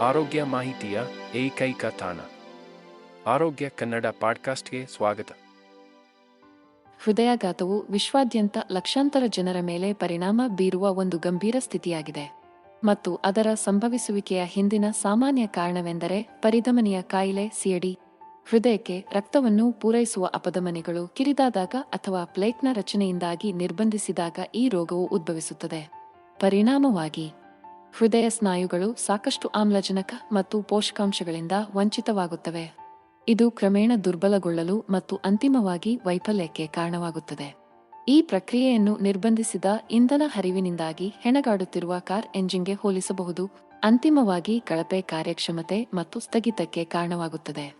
ಆರೋಗ್ಯ ಮಾಹಿತಿಯ ಏಕೈಕ ತಾಣ. ಆರೋಗ್ಯ ಕನ್ನಡ ಪಾಡ್ಕಾಸ್ಟ್ಗೆ ಸ್ವಾಗತ. ಹೃದಯಾಘಾತವು ವಿಶ್ವಾದ್ಯಂತ ಲಕ್ಷಾಂತರ ಜನರ ಮೇಲೆ ಪರಿಣಾಮ ಬೀರುವ ಒಂದು ಗಂಭೀರ ಸ್ಥಿತಿಯಾಗಿದೆ. ಮತ್ತು ಅದರ ಸಂಭವಿಸುವಿಕೆಯ ಹಿಂದಿನ ಸಾಮಾನ್ಯ ಕಾರಣವೆಂದರೆ ಪರಿಧಮನಿಯ ಕಾಯಿಲೆ ಸಿಯಡಿ ಹೃದಯಕ್ಕೆ ರಕ್ತವನ್ನು ಪೂರೈಸುವ ಅಪಧಮನಿಗಳು ಕಿರಿದಾದಾಗ ಅಥವಾ ಪ್ಲೇಟ್ನ ರಚನೆಯಿಂದಾಗಿ ನಿರ್ಬಂಧಿಸಿದಾಗ ಈ ರೋಗವು ಉದ್ಭವಿಸುತ್ತದೆ. ಪರಿಣಾಮವಾಗಿ ಹೃದಯ ಸ್ನಾಯುಗಳು ಸಾಕಷ್ಟು ಆಮ್ಲಜನಕ ಮತ್ತು ಪೋಷಕಾಂಶಗಳಿಂದ ವಂಚಿತವಾಗುತ್ತವೆ. ಇದು ಕ್ರಮೇಣ ದುರ್ಬಲಗೊಳ್ಳಲು ಮತ್ತು ಅಂತಿಮವಾಗಿ ವೈಫಲ್ಯಕ್ಕೆ ಕಾರಣವಾಗುತ್ತದೆ. ಈ ಪ್ರಕ್ರಿಯೆಯನ್ನು ನಿರ್ಬಂಧಿಸಿದ ಇಂಧನ ಹರಿವಿನಿಂದಾಗಿ ಹೆಣಗಾಡುತ್ತಿರುವ ಕಾರ್ ಎಂಜಿನ್ಗೆ ಹೋಲಿಸಬಹುದು. ಅಂತಿಮವಾಗಿ ಕಳಪೆ ಕಾರ್ಯಕ್ಷಮತೆ ಮತ್ತು ಸ್ಥಗಿತಕ್ಕೆ ಕಾರಣವಾಗುತ್ತದೆ.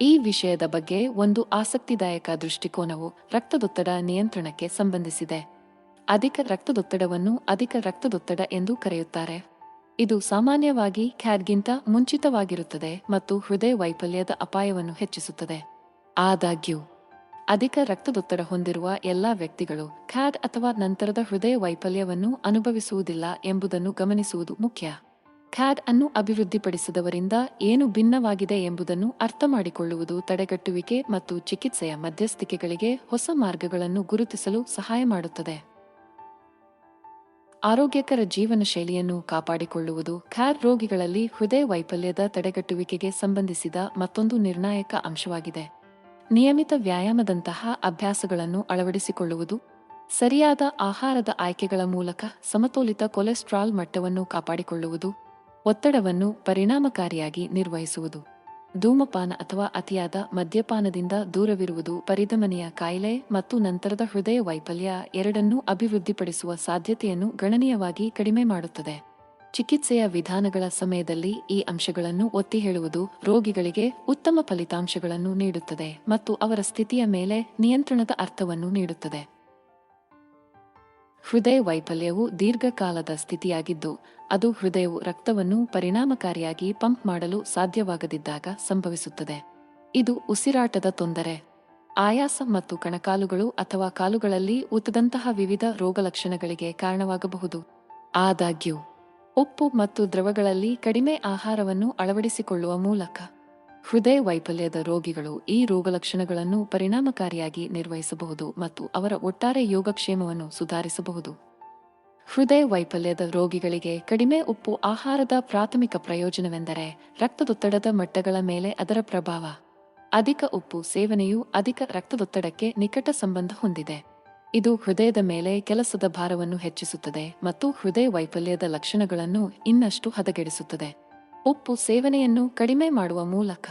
ಈ ವಿಷಯದ ಬಗ್ಗೆ ಒಂದು ಆಸಕ್ತಿದಾಯಕ ದೃಷ್ಟಿಕೋನವು ರಕ್ತದೊತ್ತಡ ನಿಯಂತ್ರಣಕ್ಕೆ ಸಂಬಂಧಿಸಿದೆ. ಅಧಿಕ ರಕ್ತದೊತ್ತಡವನ್ನು ಅಧಿಕ ರಕ್ತದೊತ್ತಡ ಎಂದು ಕರೆಯುತ್ತಾರೆ. ಇದು ಸಾಮಾನ್ಯವಾಗಿ ಖ್ಯಾಡ್ಗಿಂತ ಮುಂಚಿತವಾಗಿರುತ್ತದೆ ಮತ್ತು ಹೃದಯ ವೈಫಲ್ಯದ ಅಪಾಯವನ್ನು ಹೆಚ್ಚಿಸುತ್ತದೆ. ಆದಾಗ್ಯೂ, ಅಧಿಕ ರಕ್ತದೊತ್ತಡ ಹೊಂದಿರುವ ಎಲ್ಲಾ ವ್ಯಕ್ತಿಗಳು ಖ್ಯಾಡ್ ಅಥವಾ ನಂತರದ ಹೃದಯ ವೈಫಲ್ಯವನ್ನು ಅನುಭವಿಸುವುದಿಲ್ಲ ಎಂಬುದನ್ನು ಗಮನಿಸುವುದು ಮುಖ್ಯ. ಖ್ಯಾಡ್ ಅನ್ನು ಅಭಿವೃದ್ಧಿಪಡಿಸಿದವರಿಂದ ಏನು ಭಿನ್ನವಾಗಿದೆ ಎಂಬುದನ್ನು ಅರ್ಥಮಾಡಿಕೊಳ್ಳುವುದು ತಡೆಗಟ್ಟುವಿಕೆ ಮತ್ತು ಚಿಕಿತ್ಸೆಯ ಮಧ್ಯಸ್ಥಿಕೆಗಳಿಗೆ ಹೊಸ ಮಾರ್ಗಗಳನ್ನು ಗುರುತಿಸಲು ಸಹಾಯ ಮಾಡುತ್ತದೆ. ಆರೋಗ್ಯಕರ ಜೀವನ ಶೈಲಿಯನ್ನು ಕಾಪಾಡಿಕೊಳ್ಳುವುದು ಖ್ಯಾರ್ ರೋಗಿಗಳಲ್ಲಿ ಹೃದಯ ವೈಫಲ್ಯದ ತಡೆಗಟ್ಟುವಿಕೆಗೆ ಸಂಬಂಧಿಸಿದ ಮತ್ತೊಂದು ನಿರ್ಣಾಯಕ ಅಂಶವಾಗಿದೆ. ನಿಯಮಿತ ವ್ಯಾಯಾಮದಂತಹ ಅಭ್ಯಾಸಗಳನ್ನು ಅಳವಡಿಸಿಕೊಳ್ಳುವುದು, ಸರಿಯಾದ ಆಹಾರದ ಆಯ್ಕೆಗಳ ಮೂಲಕ ಸಮತೋಲಿತ ಕೊಲೆಸ್ಟ್ರಾಲ್ ಮಟ್ಟವನ್ನು ಕಾಪಾಡಿಕೊಳ್ಳುವುದು, ಒತ್ತಡವನ್ನು ಪರಿಣಾಮಕಾರಿಯಾಗಿ ನಿರ್ವಹಿಸುವುದು. ಧೂಮಪಾನ ಅಥವಾ ಅತಿಯಾದ ಮದ್ಯಪಾನದಿಂದ ದೂರವಿರುವುದು ಪರಿಧಮನಿಯ ಕಾಯಿಲೆ ಮತ್ತು ನಂತರದ ಹೃದಯ ವೈಫಲ್ಯ ಎರಡನ್ನೂ ಅಭಿವೃದ್ಧಿಪಡಿಸುವ ಸಾಧ್ಯತೆಯನ್ನು ಗಣನೀಯವಾಗಿ ಕಡಿಮೆ ಮಾಡುತ್ತದೆ. ಚಿಕಿತ್ಸೆಯ ವಿಧಾನಗಳ ಸಮಯದಲ್ಲಿ ಈ ಅಂಶಗಳನ್ನು ಒತ್ತಿ ಹೇಳುವುದು ರೋಗಿಗಳಿಗೆ ಉತ್ತಮ ಫಲಿತಾಂಶಗಳನ್ನು ನೀಡುತ್ತದೆ ಮತ್ತು ಅವರ ಸ್ಥಿತಿಯ ಮೇಲೆ ನಿಯಂತ್ರಣದ ಅರ್ಥವನ್ನು ನೀಡುತ್ತದೆ. ಹೃದಯ ವೈಫಲ್ಯವು ದೀರ್ಘಕಾಲದ ಸ್ಥಿತಿಯಾಗಿದ್ದು, ಅದು ಹೃದಯವು ರಕ್ತವನ್ನು ಪರಿಣಾಮಕಾರಿಯಾಗಿ ಪಂಪ್ ಮಾಡಲು ಸಾಧ್ಯವಾಗದಿದ್ದಾಗ ಸಂಭವಿಸುತ್ತದೆ. ಇದು ಉಸಿರಾಟದ ತೊಂದರೆ. ಆಯಾಸ ಮತ್ತು ಕಣಕಾಲುಗಳು ಅಥವಾ ಕಾಲುಗಳಲ್ಲಿ ಊತದಂತಹ ವಿವಿಧ ರೋಗಲಕ್ಷಣಗಳಿಗೆ ಕಾರಣವಾಗಬಹುದು. ಆದಾಗ್ಯೂ, ಉಪ್ಪು ಮತ್ತು ದ್ರವಗಳಲ್ಲಿ ಕಡಿಮೆ ಆಹಾರವನ್ನು ಅಳವಡಿಸಿಕೊಳ್ಳುವ ಮೂಲಕ ಹೃದಯ ವೈಫಲ್ಯದ ರೋಗಿಗಳು ಈ ರೋಗಲಕ್ಷಣಗಳನ್ನು ಪರಿಣಾಮಕಾರಿಯಾಗಿ ನಿರ್ವಹಿಸಬಹುದು ಮತ್ತು ಅವರ ಒಟ್ಟಾರೆ ಯೋಗಕ್ಷೇಮವನ್ನು ಸುಧಾರಿಸಬಹುದು. ಹೃದಯ ವೈಫಲ್ಯದ ರೋಗಿಗಳಿಗೆ ಕಡಿಮೆ ಉಪ್ಪು ಆಹಾರದ ಪ್ರಾಥಮಿಕ ಪ್ರಯೋಜನವೆಂದರೆ ರಕ್ತದೊತ್ತಡದ ಮಟ್ಟಗಳ ಮೇಲೆ ಅದರ ಪ್ರಭಾವ. ಅಧಿಕ ಉಪ್ಪು ಸೇವನೆಯು ಅಧಿಕ ರಕ್ತದೊತ್ತಡಕ್ಕೆ ನಿಕಟ ಸಂಬಂಧ ಹೊಂದಿದೆ. ಇದು ಹೃದಯದ ಮೇಲೆ ಕೆಲಸದ ಭಾರವನ್ನು ಹೆಚ್ಚಿಸುತ್ತದೆ ಮತ್ತು ಹೃದಯ ವೈಫಲ್ಯದ ಲಕ್ಷಣಗಳನ್ನು ಇನ್ನಷ್ಟು ಹದಗೆಡಿಸುತ್ತದೆ. ಉಪ್ಪು ಸೇವನೆಯನ್ನು ಕಡಿಮೆ ಮಾಡುವ ಮೂಲಕ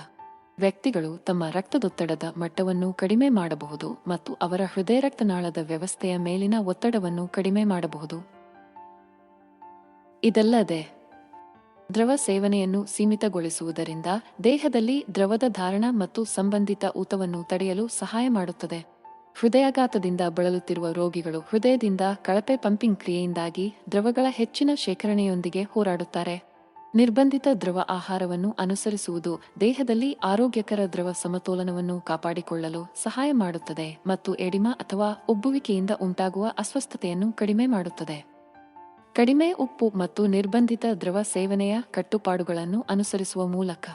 ವ್ಯಕ್ತಿಗಳು ತಮ್ಮ ರಕ್ತದೊತ್ತಡದ ಮಟ್ಟವನ್ನು ಕಡಿಮೆ ಮಾಡಬಹುದು ಮತ್ತು ಅವರ ಹೃದಯ ರಕ್ತನಾಳದ ವ್ಯವಸ್ಥೆಯ ಮೇಲಿನ ಒತ್ತಡವನ್ನು ಕಡಿಮೆ ಮಾಡಬಹುದು. ಇದಲ್ಲದೆ, ದ್ರವ ಸೇವನೆಯನ್ನು ಸೀಮಿತಗೊಳಿಸುವುದರಿಂದ ದೇಹದಲ್ಲಿ ದ್ರವದ ಧಾರಣ ಮತ್ತು ಸಂಬಂಧಿತ ಊತವನ್ನು ತಡೆಯಲು ಸಹಾಯ ಮಾಡುತ್ತದೆ. ಹೃದಯಾಘಾತದಿಂದ ಬಳಲುತ್ತಿರುವ ರೋಗಿಗಳು ಹೃದಯದಿಂದ ಕಳಪೆ ಪಂಪಿಂಗ್ ಕ್ರಿಯೆಯಿಂದಾಗಿ ದ್ರವಗಳ ಹೆಚ್ಚಿನ ಶೇಖರಣೆಯೊಂದಿಗೆ ಹೋರಾಡುತ್ತಾರೆ. ನಿರ್ಬಂಧಿತ ದ್ರವ ಆಹಾರವನ್ನು ಅನುಸರಿಸುವುದು ದೇಹದಲ್ಲಿ ಆರೋಗ್ಯಕರ ದ್ರವ ಸಮತೋಲನವನ್ನು ಕಾಪಾಡಿಕೊಳ್ಳಲು ಸಹಾಯ ಮಾಡುತ್ತದೆ ಮತ್ತು ಎಡಿಮಾ ಅಥವಾ ಉಬ್ಬುವಿಕೆಯಿಂದ ಉಂಟಾಗುವ ಅಸ್ವಸ್ಥತೆಯನ್ನು ಕಡಿಮೆ ಮಾಡುತ್ತದೆ. ಕಡಿಮೆ ಉಪ್ಪು ಮತ್ತು ನಿರ್ಬಂಧಿತ ದ್ರವ ಸೇವನೆಯ ಕಟ್ಟುಪಾಡುಗಳನ್ನು ಅನುಸರಿಸುವ ಮೂಲಕ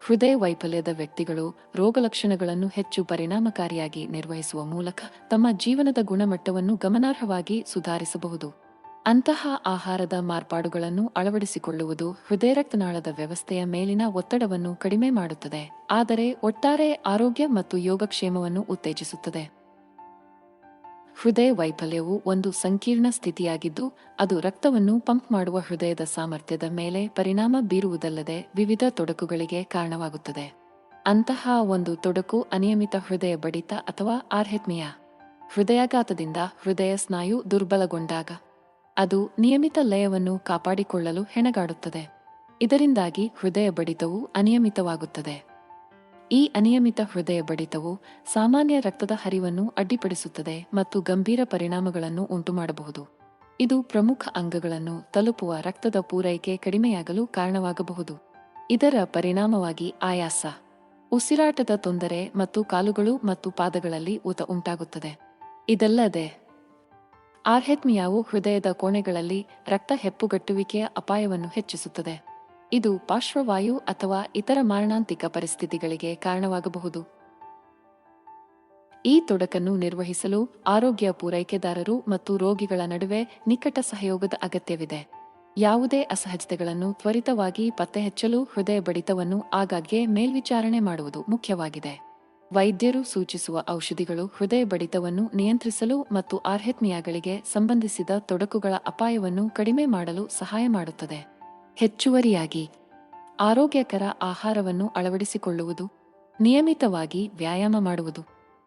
ಹೃದಯ ವೈಫಲ್ಯದ ವ್ಯಕ್ತಿಗಳು ರೋಗಲಕ್ಷಣಗಳನ್ನು ಹೆಚ್ಚು ಪರಿಣಾಮಕಾರಿಯಾಗಿ ನಿರ್ವಹಿಸುವ ಮೂಲಕ ತಮ್ಮ ಜೀವನದ ಗುಣಮಟ್ಟವನ್ನು ಗಮನಾರ್ಹವಾಗಿ ಸುಧಾರಿಸಬಹುದು. ಅಂತಹ ಆಹಾರದ ಮಾರ್ಪಾಡುಗಳನ್ನು ಅಳವಡಿಸಿಕೊಳ್ಳುವುದು ಹೃದಯ ರಕ್ತನಾಳದ ವ್ಯವಸ್ಥೆಯ ಮೇಲಿನ ಒತ್ತಡವನ್ನು ಕಡಿಮೆ ಮಾಡುತ್ತದೆ, ಆದರೆ ಒಟ್ಟಾರೆ ಆರೋಗ್ಯ ಮತ್ತು ಯೋಗಕ್ಷೇಮವನ್ನು ಉತ್ತೇಜಿಸುತ್ತದೆ. ಹೃದಯ ವೈಫಲ್ಯವು ಒಂದು ಸಂಕೀರ್ಣ ಸ್ಥಿತಿಯಾಗಿದ್ದು, ಅದು ರಕ್ತವನ್ನು ಪಂಪ್ ಮಾಡುವ ಹೃದಯದ ಸಾಮರ್ಥ್ಯದ ಮೇಲೆ ಪರಿಣಾಮ ಬೀರುವುದಲ್ಲದೆ ವಿವಿಧ ತೊಡಕುಗಳಿಗೆ ಕಾರಣವಾಗುತ್ತದೆ. ಅಂತಹ ಒಂದು ತೊಡಕು ಅನಿಯಮಿತ ಹೃದಯ ಬಡಿತ ಅಥವಾ ಆರ್ಹೆತ್ಮಿಯ. ಹೃದಯಾಘಾತದಿಂದ ಹೃದಯ ಸ್ನಾಯು ದುರ್ಬಲಗೊಂಡಾಗ. ಅದು ನಿಯಮಿತ ಲಯವನ್ನು ಕಾಪಾಡಿಕೊಳ್ಳಲು ಹೆಣಗಾಡುತ್ತದೆ. ಇದರಿಂದಾಗಿ ಹೃದಯ ಬಡಿತವು ಅನಿಯಮಿತವಾಗುತ್ತದೆ. ಈ ಅನಿಯಮಿತ ಹೃದಯ ಬಡಿತವು ಸಾಮಾನ್ಯ ರಕ್ತದ ಹರಿವನ್ನು ಅಡ್ಡಿಪಡಿಸುತ್ತದೆ ಮತ್ತು ಗಂಭೀರ ಪರಿಣಾಮಗಳನ್ನು ಉಂಟುಮಾಡಬಹುದು. ಇದು ಪ್ರಮುಖ ಅಂಗಗಳನ್ನು ತಲುಪುವ ರಕ್ತದ ಪೂರೈಕೆ ಕಡಿಮೆಯಾಗಲು ಕಾರಣವಾಗಬಹುದು. ಇದರ ಪರಿಣಾಮವಾಗಿ ಆಯಾಸ. ಉಸಿರಾಟದ ತೊಂದರೆ ಮತ್ತು ಕಾಲುಗಳು ಮತ್ತು ಪಾದಗಳಲ್ಲಿ ಊತ ಉಂಟಾಗುತ್ತದೆ. ಇದಲ್ಲದೆ ಆರ್ಹೆತ್ಮಿಯಾವು ಹೃದಯದ ಕೋಣೆಗಳಲ್ಲಿ ರಕ್ತ ಹೆಪ್ಪುಗಟ್ಟುವಿಕೆಯ ಅಪಾಯವನ್ನು ಹೆಚ್ಚಿಸುತ್ತದೆ. ಇದು ಪಾರ್ಶ್ವವಾಯು ಅಥವಾ ಇತರ ಮಾರಣಾಂತಿಕ ಪರಿಸ್ಥಿತಿಗಳಿಗೆ ಕಾರಣವಾಗಬಹುದು. ಈ ತೊಡಕನ್ನು ನಿರ್ವಹಿಸಲು ಆರೋಗ್ಯ ಪೂರೈಕೆದಾರರು ಮತ್ತು ರೋಗಿಗಳ ನಡುವೆ ನಿಕಟ ಸಹಯೋಗದ ಅಗತ್ಯವಿದೆ. ಯಾವುದೇ ಅಸಹಜತೆಗಳನ್ನು ತ್ವರಿತವಾಗಿ ಪತ್ತೆಹಚ್ಚಲು ಹೃದಯ ಬಡಿತವನ್ನು ಆಗಾಗ್ಗೆ ಮೇಲ್ವಿಚಾರಣೆ ಮಾಡುವುದು ಮುಖ್ಯವಾಗಿದೆ. ವೈದ್ಯರು ಸೂಚಿಸುವ ಔಷಧಿಗಳು ಹೃದಯ ಬಡಿತವನ್ನು ನಿಯಂತ್ರಿಸಲು ಮತ್ತು ಆರ್ಹೆತ್ಮಿಯಾಗಳಿಗೆ ಸಂಬಂಧಿಸಿದ ತೊಡಕುಗಳ ಅಪಾಯವನ್ನು ಕಡಿಮೆ ಮಾಡಲು ಸಹಾಯ ಮಾಡುತ್ತದೆ. ಹೆಚ್ಚುವರಿಯಾಗಿ, ಆರೋಗ್ಯಕರ ಆಹಾರವನ್ನು ಅಳವಡಿಸಿಕೊಳ್ಳುವುದು, ನಿಯಮಿತವಾಗಿ ವ್ಯಾಯಾಮ ಮಾಡುವುದು,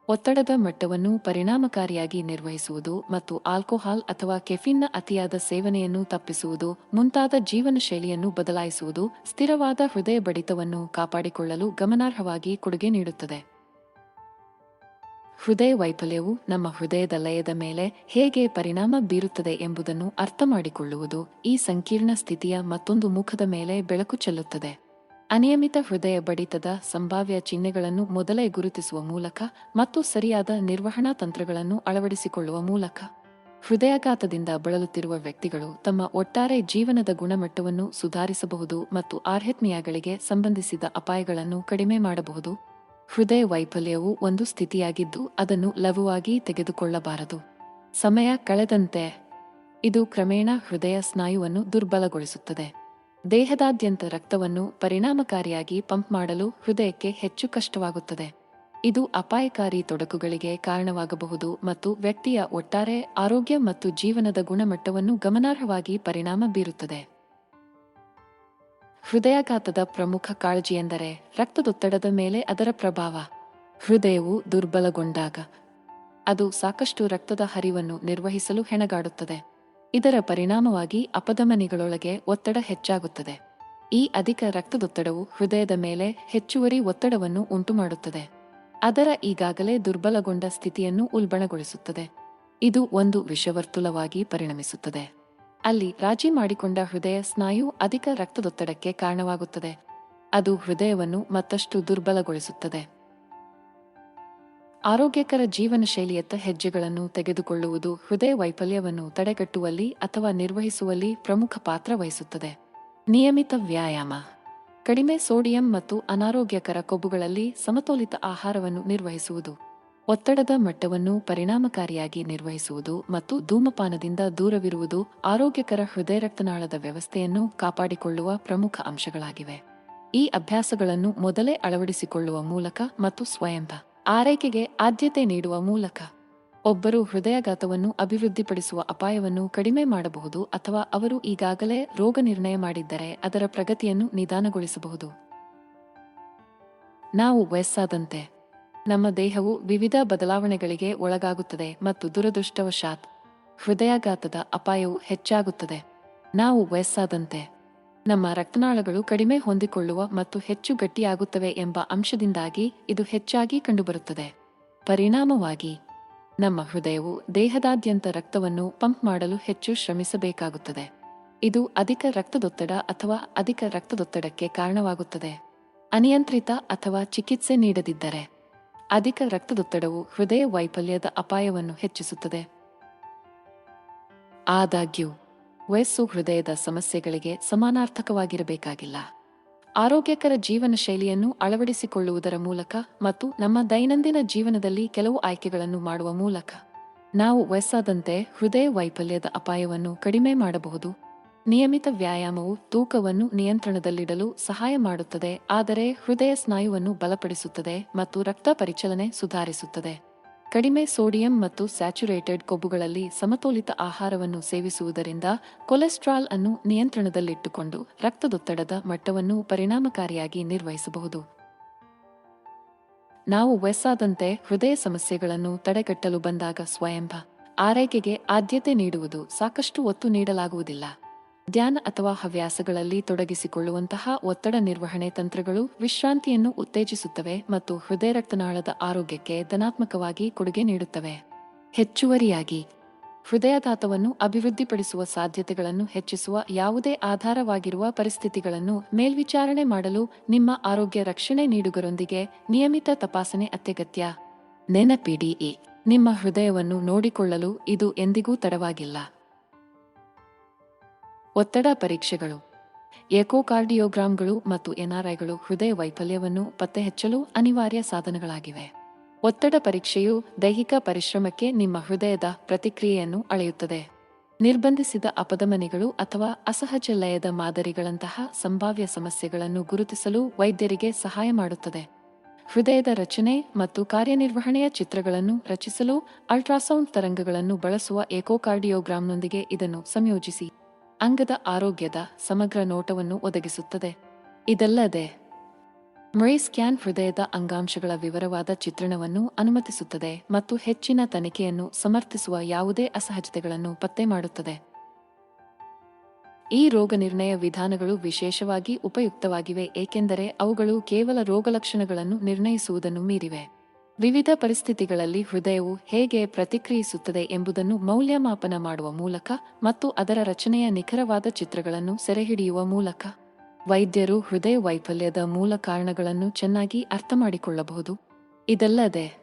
ಒತ್ತಡದ ಮಟ್ಟವನ್ನು ಪರಿಣಾಮಕಾರಿಯಾಗಿ ನಿರ್ವಹಿಸುವುದು ಮತ್ತು ಆಲ್ಕೋಹಾಲ್ ಅಥವಾ ಕೆಫಿನ್ನ ಅತಿಯಾದ ಸೇವನೆಯನ್ನು ತಪ್ಪಿಸುವುದು, ಮುಂತಾದ ಜೀವನ ಶೈಲಿಯನ್ನು ಬದಲಾಯಿಸುವುದು ಸ್ಥಿರವಾದ ಹೃದಯ ಬಡಿತವನ್ನು ಕಾಪಾಡಿಕೊಳ್ಳಲು ಗಮನಾರ್ಹವಾಗಿ ಕೊಡುಗೆ ನೀಡುತ್ತದೆ. ಹೃದಯ ವೈಫಲ್ಯವು ನಮ್ಮ ಹೃದಯದ ಲಯದ ಮೇಲೆ ಹೇಗೆ ಪರಿಣಾಮ ಬೀರುತ್ತದೆ ಎಂಬುದನ್ನು ಅರ್ಥಮಾಡಿಕೊಳ್ಳುವುದು ಈ ಸಂಕೀರ್ಣ ಸ್ಥಿತಿಯ ಮತ್ತೊಂದು ಮುಖದ ಮೇಲೆ ಬೆಳಕು ಚೆಲ್ಲುತ್ತದೆ. ಅನಿಯಮಿತ ಹೃದಯ ಬಡಿತದ ಸಂಭಾವ್ಯ ಚಿಹ್ನೆಗಳನ್ನು ಮೊದಲೇ ಗುರುತಿಸುವ ಮೂಲಕ ಮತ್ತು ಸರಿಯಾದ ನಿರ್ವಹಣಾ ತಂತ್ರಗಳನ್ನು ಅಳವಡಿಸಿಕೊಳ್ಳುವ ಮೂಲಕ. ಹೃದಯಾಘಾತದಿಂದ ಬಳಲುತ್ತಿರುವ ವ್ಯಕ್ತಿಗಳು ತಮ್ಮ ಒಟ್ಟಾರೆ ಜೀವನದ ಗುಣಮಟ್ಟವನ್ನು ಸುಧಾರಿಸಬಹುದು ಮತ್ತು ಆರ್ಹೆತ್ಮಿಯಾಗಳಿಗೆ ಸಂಬಂಧಿಸಿದ ಅಪಾಯಗಳನ್ನು ಕಡಿಮೆ ಮಾಡಬಹುದು. ಹೃದಯ ವೈಫಲ್ಯವು ಒಂದು ಸ್ಥಿತಿಯಾಗಿದ್ದು ಅದನ್ನು ಲಘುವಾಗಿ ತೆಗೆದುಕೊಳ್ಳಬಾರದು. ಸಮಯ ಕಳೆದಂತೆ ಇದು ಕ್ರಮೇಣ ಹೃದಯ ಸ್ನಾಯುವನ್ನು ದುರ್ಬಲಗೊಳಿಸುತ್ತದೆ. ದೇಹದಾದ್ಯಂತ ರಕ್ತವನ್ನು ಪರಿಣಾಮಕಾರಿಯಾಗಿ ಪಂಪ್ ಮಾಡಲು ಹೃದಯಕ್ಕೆ ಹೆಚ್ಚು ಕಷ್ಟವಾಗುತ್ತದೆ. ಇದು ಅಪಾಯಕಾರಿ ತೊಡಕುಗಳಿಗೆ ಕಾರಣವಾಗಬಹುದು ಮತ್ತು ವ್ಯಕ್ತಿಯ ಒಟ್ಟಾರೆ ಆರೋಗ್ಯ ಮತ್ತು ಜೀವನದ ಗುಣಮಟ್ಟವನ್ನು ಗಮನಾರ್ಹವಾಗಿ ಪರಿಣಾಮ ಬೀರುತ್ತದೆ. ಹೃದಯಾಘಾತದ ಪ್ರಮುಖ ಕಾಳಜಿ ಎಂದರೆ ರಕ್ತದೊತ್ತಡದ ಮೇಲೆ ಅದರ ಪ್ರಭಾವ. ಹೃದಯವು ದುರ್ಬಲಗೊಂಡಾಗ ಅದು ಸಾಕಷ್ಟು ರಕ್ತದ ಹರಿವನ್ನು ನಿರ್ವಹಿಸಲು ಹೆಣಗಾಡುತ್ತದೆ. ಇದರ ಪರಿಣಾಮವಾಗಿ ಅಪಧಮನಿಗಳೊಳಗೆ ಒತ್ತಡ ಹೆಚ್ಚಾಗುತ್ತದೆ. ಈ ಅಧಿಕ ರಕ್ತದೊತ್ತಡವು ಹೃದಯದ ಮೇಲೆ ಹೆಚ್ಚುವರಿ ಒತ್ತಡವನ್ನು ಉಂಟುಮಾಡುತ್ತದೆ. ಅದರ ಈಗಾಗಲೇ ದುರ್ಬಲಗೊಂಡ ಸ್ಥಿತಿಯನ್ನು ಉಲ್ಬಣಗೊಳಿಸುತ್ತದೆ. ಇದು ಒಂದು ವಿಷವರ್ತುಲವಾಗಿ ಪರಿಣಮಿಸುತ್ತದೆ. ಅಲ್ಲಿ ರಾಜಿ ಮಾಡಿಕೊಂಡ ಹೃದಯ ಸ್ನಾಯು ಅಧಿಕ ರಕ್ತದೊತ್ತಡಕ್ಕೆ ಕಾರಣವಾಗುತ್ತದೆ. ಅದು ಹೃದಯವನ್ನು ಮತ್ತಷ್ಟು ದುರ್ಬಲಗೊಳಿಸುತ್ತದೆ. ಆರೋಗ್ಯಕರ ಜೀವನ ಶೈಲಿಯತ್ತ ಹೆಜ್ಜೆಗಳನ್ನು ತೆಗೆದುಕೊಳ್ಳುವುದು ಹೃದಯ ವೈಫಲ್ಯವನ್ನು ತಡೆಗಟ್ಟುವಲ್ಲಿ ಅಥವಾ ನಿರ್ವಹಿಸುವಲ್ಲಿ ಪ್ರಮುಖ ಪಾತ್ರ ವಹಿಸುತ್ತದೆ. ನಿಯಮಿತ ವ್ಯಾಯಾಮ. ಕಡಿಮೆ ಸೋಡಿಯಂ ಮತ್ತು ಅನಾರೋಗ್ಯಕರ ಕೊಬ್ಬುಗಳಲ್ಲಿ ಸಮತೋಲಿತ ಆಹಾರವನ್ನು ನಿರ್ವಹಿಸುವುದು. ಒತ್ತಡದ ಮಟ್ಟವನ್ನು ಪರಿಣಾಮಕಾರಿಯಾಗಿ ನಿರ್ವಹಿಸುವುದು ಮತ್ತು ಧೂಮಪಾನದಿಂದ ದೂರವಿರುವುದು ಆರೋಗ್ಯಕರ ಹೃದಯ ರಕ್ತನಾಳದ ವ್ಯವಸ್ಥೆಯನ್ನು ಕಾಪಾಡಿಕೊಳ್ಳುವ ಪ್ರಮುಖ ಅಂಶಗಳಾಗಿವೆ. ಈ ಅಭ್ಯಾಸಗಳನ್ನು ಮೊದಲೇ ಅಳವಡಿಸಿಕೊಳ್ಳುವ ಮೂಲಕ ಮತ್ತು ಸ್ವಯಂ ಆರೈಕೆಗೆ ಆದ್ಯತೆ ನೀಡುವ ಮೂಲಕ ಒಬ್ಬರು ಹೃದಯಾಘಾತವನ್ನು ಅಭಿವೃದ್ಧಿಪಡಿಸುವ ಅಪಾಯವನ್ನು ಕಡಿಮೆ ಮಾಡಬಹುದು ಅಥವಾ ಅವರು ಈಗಾಗಲೇ ರೋಗ ನಿರ್ಣಯ ಮಾಡಿದ್ದರೆ ಅದರ ಪ್ರಗತಿಯನ್ನು ನಿಧಾನಗೊಳಿಸಬಹುದು. ನಾವು ವಯಸ್ಸಾದಂತೆ ನಮ್ಮ ದೇಹವು ವಿವಿಧ ಬದಲಾವಣೆಗಳಿಗೆ ಒಳಗಾಗುತ್ತದೆ ಮತ್ತು ದುರದೃಷ್ಟವಶಾತ್ ಹೃದಯಾಘಾತದ ಅಪಾಯವು ಹೆಚ್ಚಾಗುತ್ತದೆ. ನಾವು ವಯಸ್ಸಾದಂತೆ ನಮ್ಮ ರಕ್ತನಾಳಗಳು ಕಡಿಮೆ ಹೊಂದಿಕೊಳ್ಳುವ ಮತ್ತು ಹೆಚ್ಚು ಗಟ್ಟಿಯಾಗುತ್ತವೆ ಎಂಬ ಅಂಶದಿಂದಾಗಿ ಇದು ಹೆಚ್ಚಾಗಿ ಕಂಡುಬರುತ್ತದೆ. ಪರಿಣಾಮವಾಗಿ ನಮ್ಮ ಹೃದಯವು ದೇಹದಾದ್ಯಂತ ರಕ್ತವನ್ನು ಪಂಪ್ ಮಾಡಲು ಹೆಚ್ಚು ಶ್ರಮಿಸಬೇಕಾಗುತ್ತದೆ. ಇದು ಅಧಿಕ ರಕ್ತದೊತ್ತಡ ಅಥವಾ ಅಧಿಕ ರಕ್ತದೊತ್ತಡಕ್ಕೆ ಕಾರಣವಾಗುತ್ತದೆ. ಅನಿಯಂತ್ರಿತ ಅಥವಾ ಚಿಕಿತ್ಸೆ ನೀಡದಿದ್ದರೆ ಅಧಿಕ ರಕ್ತದೊತ್ತಡವು ಹೃದಯ ವೈಫಲ್ಯದ ಅಪಾಯವನ್ನು ಹೆಚ್ಚಿಸುತ್ತದೆ. ಆದಾಗ್ಯೂ, ವಯಸ್ಸು ಹೃದಯದ ಸಮಸ್ಯೆಗಳಿಗೆ ಸಮಾನಾರ್ಥಕವಾಗಿರಬೇಕಾಗಿಲ್ಲ. ಆರೋಗ್ಯಕರ ಜೀವನ ಶೈಲಿಯನ್ನು ಅಳವಡಿಸಿಕೊಳ್ಳುವುದರ ಮೂಲಕ ಮತ್ತು ನಮ್ಮ ದೈನಂದಿನ ಜೀವನದಲ್ಲಿ ಕೆಲವು ಆಯ್ಕೆಗಳನ್ನು ಮಾಡುವ ಮೂಲಕ ನಾವು ವಯಸ್ಸಾದಂತೆ ಹೃದಯ ವೈಫಲ್ಯದ ಅಪಾಯವನ್ನು ಕಡಿಮೆ ಮಾಡಬಹುದು. ನಿಯಮಿತ ವ್ಯಾಯಾಮವು ತೂಕವನ್ನು ನಿಯಂತ್ರಣದಲ್ಲಿಡಲು ಸಹಾಯ ಮಾಡುತ್ತದೆ, ಆದರೆ ಹೃದಯ ಸ್ನಾಯುವನ್ನು ಬಲಪಡಿಸುತ್ತದೆ ಮತ್ತು ರಕ್ತ ಪರಿಚಲನೆ ಸುಧಾರಿಸುತ್ತದೆ. ಕಡಿಮೆ ಸೋಡಿಯಂ ಮತ್ತು ಸ್ಯಾಚುರೇಟೆಡ್ ಕೊಬ್ಬುಗಳಲ್ಲಿ ಸಮತೋಲಿತ ಆಹಾರವನ್ನು ಸೇವಿಸುವುದರಿಂದ ಕೊಲೆಸ್ಟ್ರಾಲ್ ಅನ್ನು ನಿಯಂತ್ರಣದಲ್ಲಿಟ್ಟುಕೊಂಡು ರಕ್ತದೊತ್ತಡದ ಮಟ್ಟವನ್ನು ಪರಿಣಾಮಕಾರಿಯಾಗಿ ನಿರ್ವಹಿಸಬಹುದು. ನಾವು ವಯಸ್ಸಾದಂತೆ ಹೃದಯ ಸಮಸ್ಯೆಗಳನ್ನು ತಡೆಗಟ್ಟಲು ಬಂದಾಗ ಸ್ವಯಂಭ, ಆರೈಕೆಗೆ ಆದ್ಯತೆ ನೀಡುವುದು ಸಾಕಷ್ಟು ಒತ್ತು ನೀಡಲಾಗುವುದಿಲ್ಲ. ಧ್ಯಾನ ಅಥವಾ ಹವ್ಯಾಸಗಳಲ್ಲಿ ತೊಡಗಿಸಿಕೊಳ್ಳುವಂತಹ ಒತ್ತಡ ನಿರ್ವಹಣೆ ತಂತ್ರಗಳು ವಿಶ್ರಾಂತಿಯನ್ನು ಉತ್ತೇಜಿಸುತ್ತವೆ ಮತ್ತು ಹೃದಯ ರಕ್ತನಾಳದ ಆರೋಗ್ಯಕ್ಕೆ ಧನಾತ್ಮಕವಾಗಿ ಕೊಡುಗೆ ನೀಡುತ್ತವೆ. ಹೆಚ್ಚುವರಿಯಾಗಿ, ಹೃದಯಾಘಾತವನ್ನು ಅಭಿವೃದ್ಧಿಪಡಿಸುವ ಸಾಧ್ಯತೆಗಳನ್ನು ಹೆಚ್ಚಿಸುವ ಯಾವುದೇ ಆಧಾರವಾಗಿರುವ ಪರಿಸ್ಥಿತಿಗಳನ್ನು ಮೇಲ್ವಿಚಾರಣೆ ಮಾಡಲು ನಿಮ್ಮ ಆರೋಗ್ಯ ರಕ್ಷಣೆ ನೀಡುಗರೊಂದಿಗೆ ನಿಯಮಿತ ತಪಾಸಣೆ ಅತ್ಯಗತ್ಯ. ನೆನಪಿಡಿ, ನಿಮ್ಮ ಹೃದಯವನ್ನು ನೋಡಿಕೊಳ್ಳಲು ಇದು ಎಂದಿಗೂ ತಡವಾಗಿಲ್ಲ. ಒತ್ತಡ ಪರೀಕ್ಷೆಗಳು ಏಕೋಕಾರ್ಡಿಯೋಗ್ರಾಂಗಳು ಮತ್ತು ಎನ್ಆರ್ಐಗಳು ಹೃದಯ ವೈಫಲ್ಯವನ್ನು ಪತ್ತೆಹಚ್ಚಲು ಅನಿವಾರ್ಯ ಸಾಧನಗಳಾಗಿವೆ. ಒತ್ತಡ ಪರೀಕ್ಷೆಯು ದೈಹಿಕ ಪರಿಶ್ರಮಕ್ಕೆ ನಿಮ್ಮ ಹೃದಯದ ಪ್ರತಿಕ್ರಿಯೆಯನ್ನು ಅಳೆಯುತ್ತದೆ. ನಿರ್ಬಂಧಿಸಿದ ಅಪಧಮನಿಗಳು ಅಥವಾ ಅಸಹಜ ಲಯದ ಮಾದರಿಗಳಂತಹ ಸಂಭಾವ್ಯ ಸಮಸ್ಯೆಗಳನ್ನು ಗುರುತಿಸಲು ವೈದ್ಯರಿಗೆ ಸಹಾಯ ಮಾಡುತ್ತದೆ. ಹೃದಯದ ರಚನೆ ಮತ್ತು ಕಾರ್ಯನಿರ್ವಹಣೆಯ ಚಿತ್ರಗಳನ್ನು ರಚಿಸಲು ಅಲ್ಟ್ರಾಸೌಂಡ್ ತರಂಗಗಳನ್ನು ಬಳಸುವ ಏಕೋಕಾರ್ಡಿಯೋಗ್ರಾಂನೊಂದಿಗೆ ಇದನ್ನು ಸಂಯೋಜಿಸಿ. ಅಂಗದ ಆರೋಗ್ಯದ ಸಮಗ್ರ ನೋಟವನ್ನು ಒದಗಿಸುತ್ತದೆ. ಇದಲ್ಲದೆ ಮೈ ಸ್ಕ್ಯಾನ್ ಹೃದಯದ ಅಂಗಾಂಶಗಳ ವಿವರವಾದ ಚಿತ್ರಣವನ್ನು ಅನುಮತಿಸುತ್ತದೆ ಮತ್ತು ಹೆಚ್ಚಿನ ತನಿಖೆಯನ್ನು ಸಮರ್ಥಿಸುವ ಯಾವುದೇ ಅಸಹಜತೆಗಳನ್ನು ಪತ್ತೆ ಮಾಡುತ್ತದೆ. ಈ ರೋಗನಿರ್ಣಯ ವಿಧಾನಗಳು ವಿಶೇಷವಾಗಿ ಉಪಯುಕ್ತವಾಗಿವೆ, ಏಕೆಂದರೆ ಅವುಗಳು ಕೇವಲ ರೋಗಲಕ್ಷಣಗಳನ್ನು ನಿರ್ಣಯಿಸುವುದನ್ನು ಮೀರಿವೆ. ವಿವಿಧ ಪರಿಸ್ಥಿತಿಗಳಲ್ಲಿ ಹೃದಯವು ಹೇಗೆ ಪ್ರತಿಕ್ರಿಯಿಸುತ್ತದೆ ಎಂಬುದನ್ನು ಮೌಲ್ಯಮಾಪನ ಮಾಡುವ ಮೂಲಕ ಮತ್ತು ಅದರ ರಚನೆಯ ನಿಖರವಾದ ಚಿತ್ರಗಳನ್ನು ಸೆರೆಹಿಡಿಯುವ ಮೂಲಕ. ವೈದ್ಯರು ಹೃದಯ ವೈಫಲ್ಯದ ಮೂಲ ಕಾರಣಗಳನ್ನು ಚೆನ್ನಾಗಿ ಅರ್ಥಮಾಡಿಕೊಳ್ಳಬಹುದು. ಇದಲ್ಲದೆ,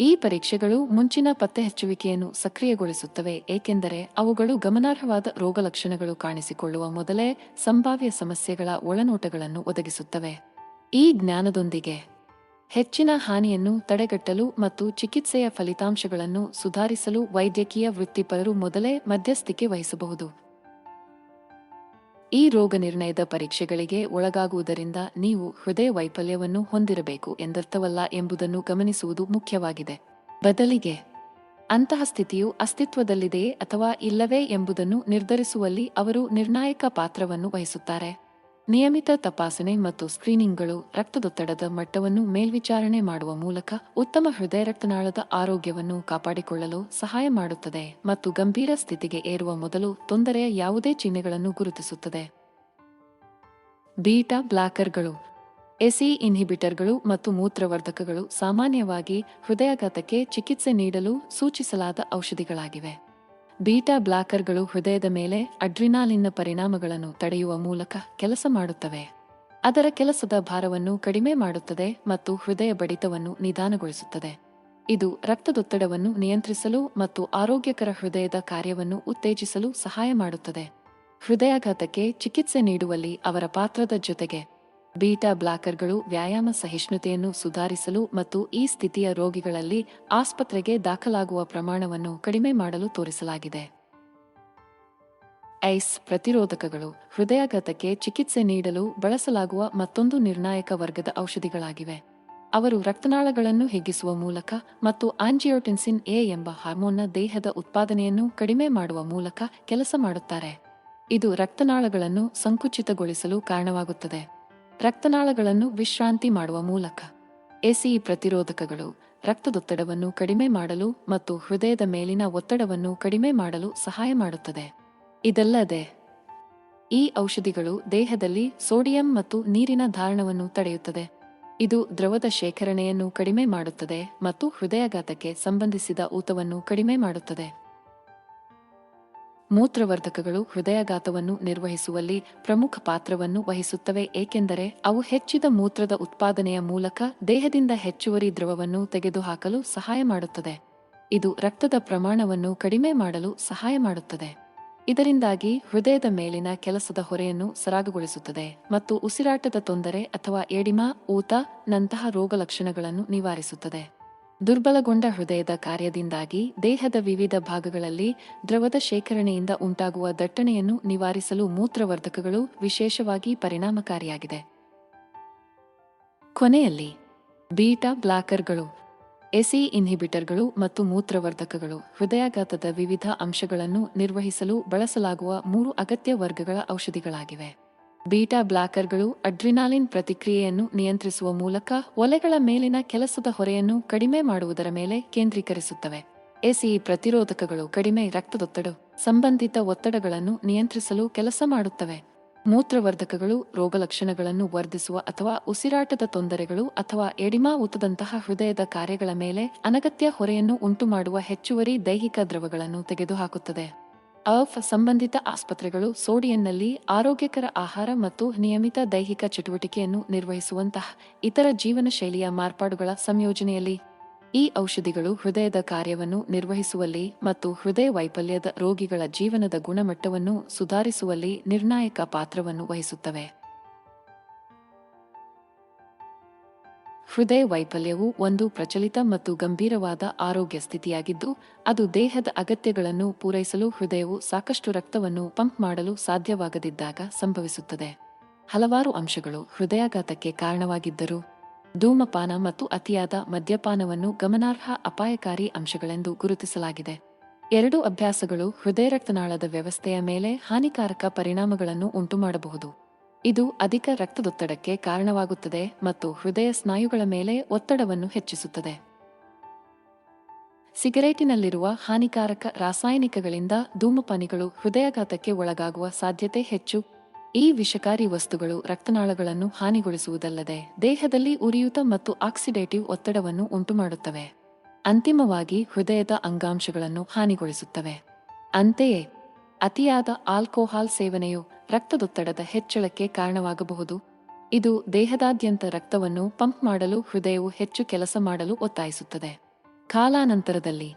ಈ ಪರೀಕ್ಷೆಗಳು ಮುಂಚಿನ ಪತ್ತೆಹಚ್ಚುವಿಕೆಯನ್ನು ಸಕ್ರಿಯಗೊಳಿಸುತ್ತವೆ, ಏಕೆಂದರೆ ಅವುಗಳು ಗಮನಾರ್ಹವಾದ ರೋಗಲಕ್ಷಣಗಳು ಕಾಣಿಸಿಕೊಳ್ಳುವ ಮೊದಲೇ ಸಂಭಾವ್ಯ ಸಮಸ್ಯೆಗಳ ಒಳನೋಟಗಳನ್ನು ಒದಗಿಸುತ್ತವೆ. ಈ ಜ್ಞಾನದೊಂದಿಗೆ ಹೆಚ್ಚಿನ ಹಾನಿಯನ್ನು ತಡೆಗಟ್ಟಲು ಮತ್ತು ಚಿಕಿತ್ಸೆಯ ಫಲಿತಾಂಶಗಳನ್ನು ಸುಧಾರಿಸಲು ವೈದ್ಯಕೀಯ ವೃತ್ತಿಪರರು ಮೊದಲೇ ಮಧ್ಯಸ್ಥಿಕೆ ವಹಿಸಬಹುದು. ಈ ರೋಗ ನಿರ್ಣಯದ ಪರೀಕ್ಷೆಗಳಿಗೆ ಒಳಗಾಗುವುದರಿಂದ ನೀವು ಹೃದಯ ವೈಫಲ್ಯವನ್ನು ಹೊಂದಿರಬೇಕು ಎಂದರ್ಥವಲ್ಲ ಎಂಬುದನ್ನು ಗಮನಿಸುವುದು ಮುಖ್ಯವಾಗಿದೆ. ಬದಲಿಗೆ, ಅಂತಹ ಸ್ಥಿತಿಯು ಅಸ್ತಿತ್ವದಲ್ಲಿದೆಯೇ ಅಥವಾ ಇಲ್ಲವೇ ಎಂಬುದನ್ನು ನಿರ್ಧರಿಸುವಲ್ಲಿ ಅವರು ನಿರ್ಣಾಯಕ ಪಾತ್ರವನ್ನು ವಹಿಸುತ್ತಾರೆ. ನಿಯಮಿತ ತಪಾಸಣೆ ಮತ್ತು ಸ್ಕ್ರೀನಿಂಗ್ಗಳು ರಕ್ತದೊತ್ತಡದ ಮಟ್ಟವನ್ನು ಮೇಲ್ವಿಚಾರಣೆ ಮಾಡುವ ಮೂಲಕ ಉತ್ತಮ ಹೃದಯ ರಕ್ತನಾಳದ ಆರೋಗ್ಯವನ್ನು ಕಾಪಾಡಿಕೊಳ್ಳಲು ಸಹಾಯ ಮಾಡುತ್ತದೆ ಮತ್ತು ಗಂಭೀರ ಸ್ಥಿತಿಗೆ ಏರುವ ಮೊದಲು ತೊಂದರೆಯ ಯಾವುದೇ ಚಿಹ್ನೆಗಳನ್ನು ಗುರುತಿಸುತ್ತದೆ. ಬೀಟಾ ಬ್ಲಾಕರ್ಗಳು ಎಸಿ ಇನ್ಹಿಬಿಟರ್ಗಳು ಮತ್ತು ಮೂತ್ರವರ್ಧಕಗಳು ಸಾಮಾನ್ಯವಾಗಿ ಹೃದಯಾಘಾತಕ್ಕೆ ಚಿಕಿತ್ಸೆ ನೀಡಲು ಸೂಚಿಸಲಾದ ಔಷಧಿಗಳಾಗಿವೆ. ಬೀಟಾ ಬ್ಲಾಕರ್ಗಳು ಹೃದಯದ ಮೇಲೆ ಅಡ್ರಿನಾಲಿನ್ನ ಪರಿಣಾಮಗಳನ್ನು ತಡೆಯುವ ಮೂಲಕ ಕೆಲಸ ಮಾಡುತ್ತವೆ. ಅದರ ಕೆಲಸದ ಭಾರವನ್ನು ಕಡಿಮೆ ಮಾಡುತ್ತದೆ ಮತ್ತು ಹೃದಯ ಬಡಿತವನ್ನು ನಿಧಾನಗೊಳಿಸುತ್ತದೆ. ಇದು ರಕ್ತದೊತ್ತಡವನ್ನು ನಿಯಂತ್ರಿಸಲು ಮತ್ತು ಆರೋಗ್ಯಕರ ಹೃದಯದ ಕಾರ್ಯವನ್ನು ಉತ್ತೇಜಿಸಲು ಸಹಾಯ ಮಾಡುತ್ತದೆ. ಹೃದಯಾಘಾತಕ್ಕೆ ಚಿಕಿತ್ಸೆ ನೀಡುವಲ್ಲಿ ಅವರ ಪಾತ್ರದ ಜೊತೆಗೆ ಬೀಟಾ ಬ್ಲಾಕರ್ಗಳು ವ್ಯಾಯಾಮ ಸಹಿಷ್ಣುತೆಯನ್ನು ಸುಧಾರಿಸಲು ಮತ್ತು ಈ ಸ್ಥಿತಿಯ ರೋಗಿಗಳಲ್ಲಿ ಆಸ್ಪತ್ರೆಗೆ ದಾಖಲಾಗುವ ಪ್ರಮಾಣವನ್ನು ಕಡಿಮೆ ಮಾಡಲು ತೋರಿಸಲಾಗಿದೆ. ಐಸ್ ಪ್ರತಿರೋಧಕಗಳು ಹೃದಯಾಘಾತಕ್ಕೆ ಚಿಕಿತ್ಸೆ ನೀಡಲು ಬಳಸಲಾಗುವ ಮತ್ತೊಂದು ನಿರ್ಣಾಯಕ ವರ್ಗದ ಔಷಧಿಗಳಾಗಿವೆ. ಅವರು ರಕ್ತನಾಳಗಳನ್ನು ಹಿಗ್ಗಿಸುವ ಮೂಲಕ ಮತ್ತು ಆಂಜಿಯೋಟೆನ್ಸಿನ್ ಎ ಎಂಬ ಹಾರ್ಮೋನ್ನ ದೇಹದ ಉತ್ಪಾದನೆಯನ್ನು ಕಡಿಮೆ ಮಾಡುವ ಮೂಲಕ ಕೆಲಸ ಮಾಡುತ್ತಾರೆ. ಇದು ರಕ್ತನಾಳಗಳನ್ನು ಸಂಕುಚಿತಗೊಳಿಸಲು ಕಾರಣವಾಗುತ್ತದೆ. ರಕ್ತನಾಳಗಳನ್ನು ವಿಶ್ರಾಂತಿ ಮಾಡುವ ಮೂಲಕ. ಎಸಿ ಪ್ರತಿರೋಧಕಗಳು ರಕ್ತದೊತ್ತಡವನ್ನು ಕಡಿಮೆ ಮಾಡಲು ಮತ್ತು ಹೃದಯದ ಮೇಲಿನ ಒತ್ತಡವನ್ನು ಕಡಿಮೆ ಮಾಡಲು ಸಹಾಯ ಮಾಡುತ್ತದೆ. ಇದಲ್ಲದೆ, ಈ ಔಷಧಿಗಳು ದೇಹದಲ್ಲಿ ಸೋಡಿಯಂ ಮತ್ತು ನೀರಿನ ಧಾರಣವನ್ನು ತಡೆಯುತ್ತದೆ. ಇದು ದ್ರವದ ಶೇಖರಣೆಯನ್ನು ಕಡಿಮೆ ಮಾಡುತ್ತದೆ ಮತ್ತು ಹೃದಯಾಘಾತಕ್ಕೆ ಸಂಬಂಧಿಸಿದ ಊತವನ್ನು ಕಡಿಮೆ ಮಾಡುತ್ತದೆ. ಮೂತ್ರವರ್ಧಕಗಳು ಹೃದಯಾಘಾತವನ್ನು ನಿರ್ವಹಿಸುವಲ್ಲಿ ಪ್ರಮುಖ ಪಾತ್ರವನ್ನು ವಹಿಸುತ್ತವೆ, ಏಕೆಂದರೆ ಅವು ಹೆಚ್ಚಿದ ಮೂತ್ರದ ಉತ್ಪಾದನೆಯ ಮೂಲಕ ದೇಹದಿಂದ ಹೆಚ್ಚುವರಿ ದ್ರವವನ್ನು ತೆಗೆದುಹಾಕಲು ಸಹಾಯ ಮಾಡುತ್ತದೆ. ಇದು ರಕ್ತದ ಪ್ರಮಾಣವನ್ನು ಕಡಿಮೆ ಮಾಡಲು ಸಹಾಯ ಮಾಡುತ್ತದೆ. ಇದರಿಂದಾಗಿ ಹೃದಯದ ಮೇಲಿನ ಕೆಲಸದ ಹೊರೆಯನ್ನು ಸರಾಗಗೊಳಿಸುತ್ತದೆ ಮತ್ತು ಉಸಿರಾಟದ ತೊಂದರೆ ಅಥವಾ ಎಡಿಮಾ, ಊತ ನಂತಹ ರೋಗಲಕ್ಷಣಗಳನ್ನು ನಿವಾರಿಸುತ್ತದೆ. ದುರ್ಬಲಗೊಂಡ ಹೃದಯದ ಕಾರ್ಯದಿಂದಾಗಿ ದೇಹದ ವಿವಿಧ ಭಾಗಗಳಲ್ಲಿ ದ್ರವದ ಶೇಖರಣೆಯಿಂದ ಉಂಟಾಗುವ ದಟ್ಟಣೆಯನ್ನು ನಿವಾರಿಸಲು ಮೂತ್ರವರ್ಧಕಗಳು ವಿಶೇಷವಾಗಿ ಪರಿಣಾಮಕಾರಿಯಾಗಿದೆ. ಕೊನೆಯಲ್ಲಿ, ಬೀಟಾ ಬ್ಲಾಕರ್ಗಳು, ಎಸಿ ಇನ್ಹಿಬಿಟರ್ಗಳು ಮತ್ತು ಮೂತ್ರವರ್ಧಕಗಳು ಹೃದಯಾಘಾತದ ವಿವಿಧ ಅಂಶಗಳನ್ನು ನಿರ್ವಹಿಸಲು ಬಳಸಲಾಗುವ ಮೂರು ಅಗತ್ಯ ವರ್ಗಗಳ ಔಷಧಿಗಳಾಗಿವೆ. ಬೀಟಾ ಬ್ಲಾಕರ್ಗಳು ಅಡ್ರಿನಾಲಿನ್ ಪ್ರತಿಕ್ರಿಯೆಯನ್ನು ನಿಯಂತ್ರಿಸುವ ಮೂಲಕ ಒಲೆಗಳ ಮೇಲಿನ ಕೆಲಸದ ಹೊರೆಯನ್ನು ಕಡಿಮೆ ಮಾಡುವುದರ ಮೇಲೆ ಕೇಂದ್ರೀಕರಿಸುತ್ತವೆ. ಎಸಿ ಪ್ರತಿರೋಧಕಗಳು ಕಡಿಮೆ ರಕ್ತದೊತ್ತಡ ಸಂಬಂಧಿತ ಒತ್ತಡಗಳನ್ನು ನಿಯಂತ್ರಿಸಲು ಕೆಲಸ ಮಾಡುತ್ತವೆ. ಮೂತ್ರವರ್ಧಕಗಳು ರೋಗಲಕ್ಷಣಗಳನ್ನು ವರ್ಧಿಸುವ ಅಥವಾ ಉಸಿರಾಟದ ತೊಂದರೆಗಳು ಅಥವಾ ಎಡಿಮಾ ಊತದಂತಹ ಹೃದಯದ ಕಾರ್ಯಗಳ ಮೇಲೆ ಅನಗತ್ಯ ಹೊರೆಯನ್ನು ಉಂಟುಮಾಡುವ ಹೆಚ್ಚುವರಿ ದೈಹಿಕ ದ್ರವಗಳನ್ನು ತೆಗೆದುಹಾಕುತ್ತದೆ. ಅಫ್ ಸಂಬಂಧಿತ ಆಸ್ಪತ್ರೆಗಳು ಸೋಡಿಯನ್ನಲ್ಲಿ ಆರೋಗ್ಯಕರ ಆಹಾರ ಮತ್ತು ನಿಯಮಿತ ದೈಹಿಕ ಚಟುವಟಿಕೆಯನ್ನು ನಿರ್ವಹಿಸುವಂತಹ ಇತರ ಜೀವನ ಶೈಲಿಯ ಮಾರ್ಪಾಡುಗಳ ಸಂಯೋಜನೆಯಲ್ಲಿ ಈ ಔಷಧಿಗಳು ಹೃದಯದ ಕಾರ್ಯವನ್ನು ನಿರ್ವಹಿಸುವಲ್ಲಿ ಮತ್ತು ಹೃದಯ ವೈಫಲ್ಯದ ರೋಗಿಗಳ ಜೀವನದ ಗುಣಮಟ್ಟವನ್ನು ಸುಧಾರಿಸುವಲ್ಲಿ ನಿರ್ಣಾಯಕ ಪಾತ್ರವನ್ನು ವಹಿಸುತ್ತವೆ. ಹೃದಯ ವೈಫಲ್ಯವು ಒಂದು ಪ್ರಚಲಿತ ಮತ್ತು ಗಂಭೀರವಾದ ಆರೋಗ್ಯ ಸ್ಥಿತಿಯಾಗಿದ್ದು, ಅದು ದೇಹದ ಅಗತ್ಯಗಳನ್ನು ಪೂರೈಸಲು ಹೃದಯವು ಸಾಕಷ್ಟು ರಕ್ತವನ್ನು ಪಂಪ್ ಮಾಡಲು ಸಾಧ್ಯವಾಗದಿದ್ದಾಗ ಸಂಭವಿಸುತ್ತದೆ. ಹಲವಾರು ಅಂಶಗಳು ಹೃದಯಾಘಾತಕ್ಕೆ ಕಾರಣವಾಗಿದ್ದರು, ಧೂಮಪಾನ ಮತ್ತು ಅತಿಯಾದ ಮದ್ಯಪಾನವನ್ನು ಗಮನಾರ್ಹ ಅಪಾಯಕಾರಿ ಅಂಶಗಳೆಂದು ಗುರುತಿಸಲಾಗಿದೆ. ಎರಡು ಅಭ್ಯಾಸಗಳು ಹೃದಯ ರಕ್ತನಾಳದ ವ್ಯವಸ್ಥೆಯ ಮೇಲೆ ಹಾನಿಕಾರಕ ಪರಿಣಾಮಗಳನ್ನು ಉಂಟುಮಾಡಬಹುದು. ಇದು ಅಧಿಕ ರಕ್ತದೊತ್ತಡಕ್ಕೆ ಕಾರಣವಾಗುತ್ತದೆ ಮತ್ತು ಹೃದಯ ಸ್ನಾಯುಗಳ ಮೇಲೆ ಒತ್ತಡವನ್ನು ಹೆಚ್ಚಿಸುತ್ತದೆ. ಸಿಗರೇಟಿನಲ್ಲಿರುವ ಹಾನಿಕಾರಕ ರಾಸಾಯನಿಕಗಳಿಂದ ಧೂಮಪಾನಿಗಳು ಹೃದಯಾಘಾತಕ್ಕೆ ಒಳಗಾಗುವ ಸಾಧ್ಯತೆ ಹೆಚ್ಚು. ಈ ವಿಷಕಾರಿ ವಸ್ತುಗಳು ರಕ್ತನಾಳಗಳನ್ನು ಹಾನಿಗೊಳಿಸುವುದಲ್ಲದೆ ದೇಹದಲ್ಲಿ ಉರಿಯೂತ ಮತ್ತು ಆಕ್ಸಿಡೇಟಿವ್ ಒತ್ತಡವನ್ನು ಉಂಟುಮಾಡುತ್ತವೆ. ಅಂತಿಮವಾಗಿ ಹೃದಯದ ಅಂಗಾಂಶಗಳನ್ನು ಹಾನಿಗೊಳಿಸುತ್ತವೆ. ಅಂತೆಯೇ ಅತಿಯಾದ ಆಲ್ಕೋಹಾಲ್ ಸೇವನೆಯು ರಕ್ತದೊತ್ತಡದ ಹೆಚ್ಚಳಕ್ಕೆ ಕಾರಣವಾಗಬಹುದು. ಇದು ದೇಹದಾದ್ಯಂತ ರಕ್ತವನ್ನು ಪಂಪ್ ಮಾಡಲು ಹೃದಯವು ಹೆಚ್ಚು ಕೆಲಸ ಮಾಡಲು ಒತ್ತಾಯಿಸುತ್ತದೆ. ಕಾಲಾನಂತರದಲ್ಲಿ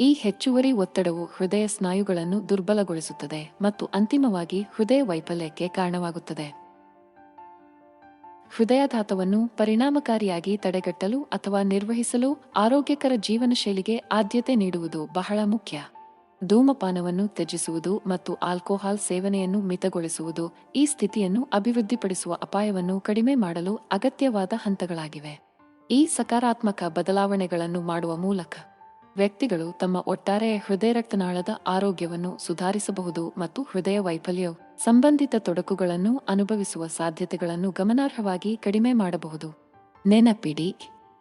ಈ ಹೆಚ್ಚುವರಿ ಒತ್ತಡವು ಹೃದಯ ಸ್ನಾಯುಗಳನ್ನು ದುರ್ಬಲಗೊಳಿಸುತ್ತದೆ ಮತ್ತು ಅಂತಿಮವಾಗಿ ಹೃದಯ ವೈಫಲ್ಯಕ್ಕೆ ಕಾರಣವಾಗುತ್ತದೆ. ಹೃದಯಾಘಾತವನ್ನು ಪರಿಣಾಮಕಾರಿಯಾಗಿ ತಡೆಗಟ್ಟಲು ಅಥವಾ ನಿರ್ವಹಿಸಲು ಆರೋಗ್ಯಕರ ಜೀವನ ಶೈಲಿಗೆ ಆದ್ಯತೆ ನೀಡುವುದು ಬಹಳ ಮುಖ್ಯ. ಧೂಮಪಾನವನ್ನು ತ್ಯಜಿಸುವುದು ಮತ್ತು ಆಲ್ಕೋಹಾಲ್ ಸೇವನೆಯನ್ನು ಮಿತಗೊಳಿಸುವುದು ಈ ಸ್ಥಿತಿಯನ್ನು ಅಭಿವೃದ್ಧಿಪಡಿಸುವ ಅಪಾಯವನ್ನು ಕಡಿಮೆ ಮಾಡಲು ಅಗತ್ಯವಾದ ಹಂತಗಳಾಗಿವೆ. ಈ ಸಕಾರಾತ್ಮಕ ಬದಲಾವಣೆಗಳನ್ನು ಮಾಡುವ ಮೂಲಕ ವ್ಯಕ್ತಿಗಳು ತಮ್ಮ ಒಟ್ಟಾರೆ ಹೃದಯ ರಕ್ತನಾಳದ ಆರೋಗ್ಯವನ್ನು ಸುಧಾರಿಸಬಹುದು ಮತ್ತು ಹೃದಯ ವೈಫಲ್ಯವು ಸಂಬಂಧಿತ ತೊಡಕುಗಳನ್ನು ಅನುಭವಿಸುವ ಸಾಧ್ಯತೆಗಳನ್ನು ಗಮನಾರ್ಹವಾಗಿ ಕಡಿಮೆ ಮಾಡಬಹುದು. ನೆನಪಿಡಿ,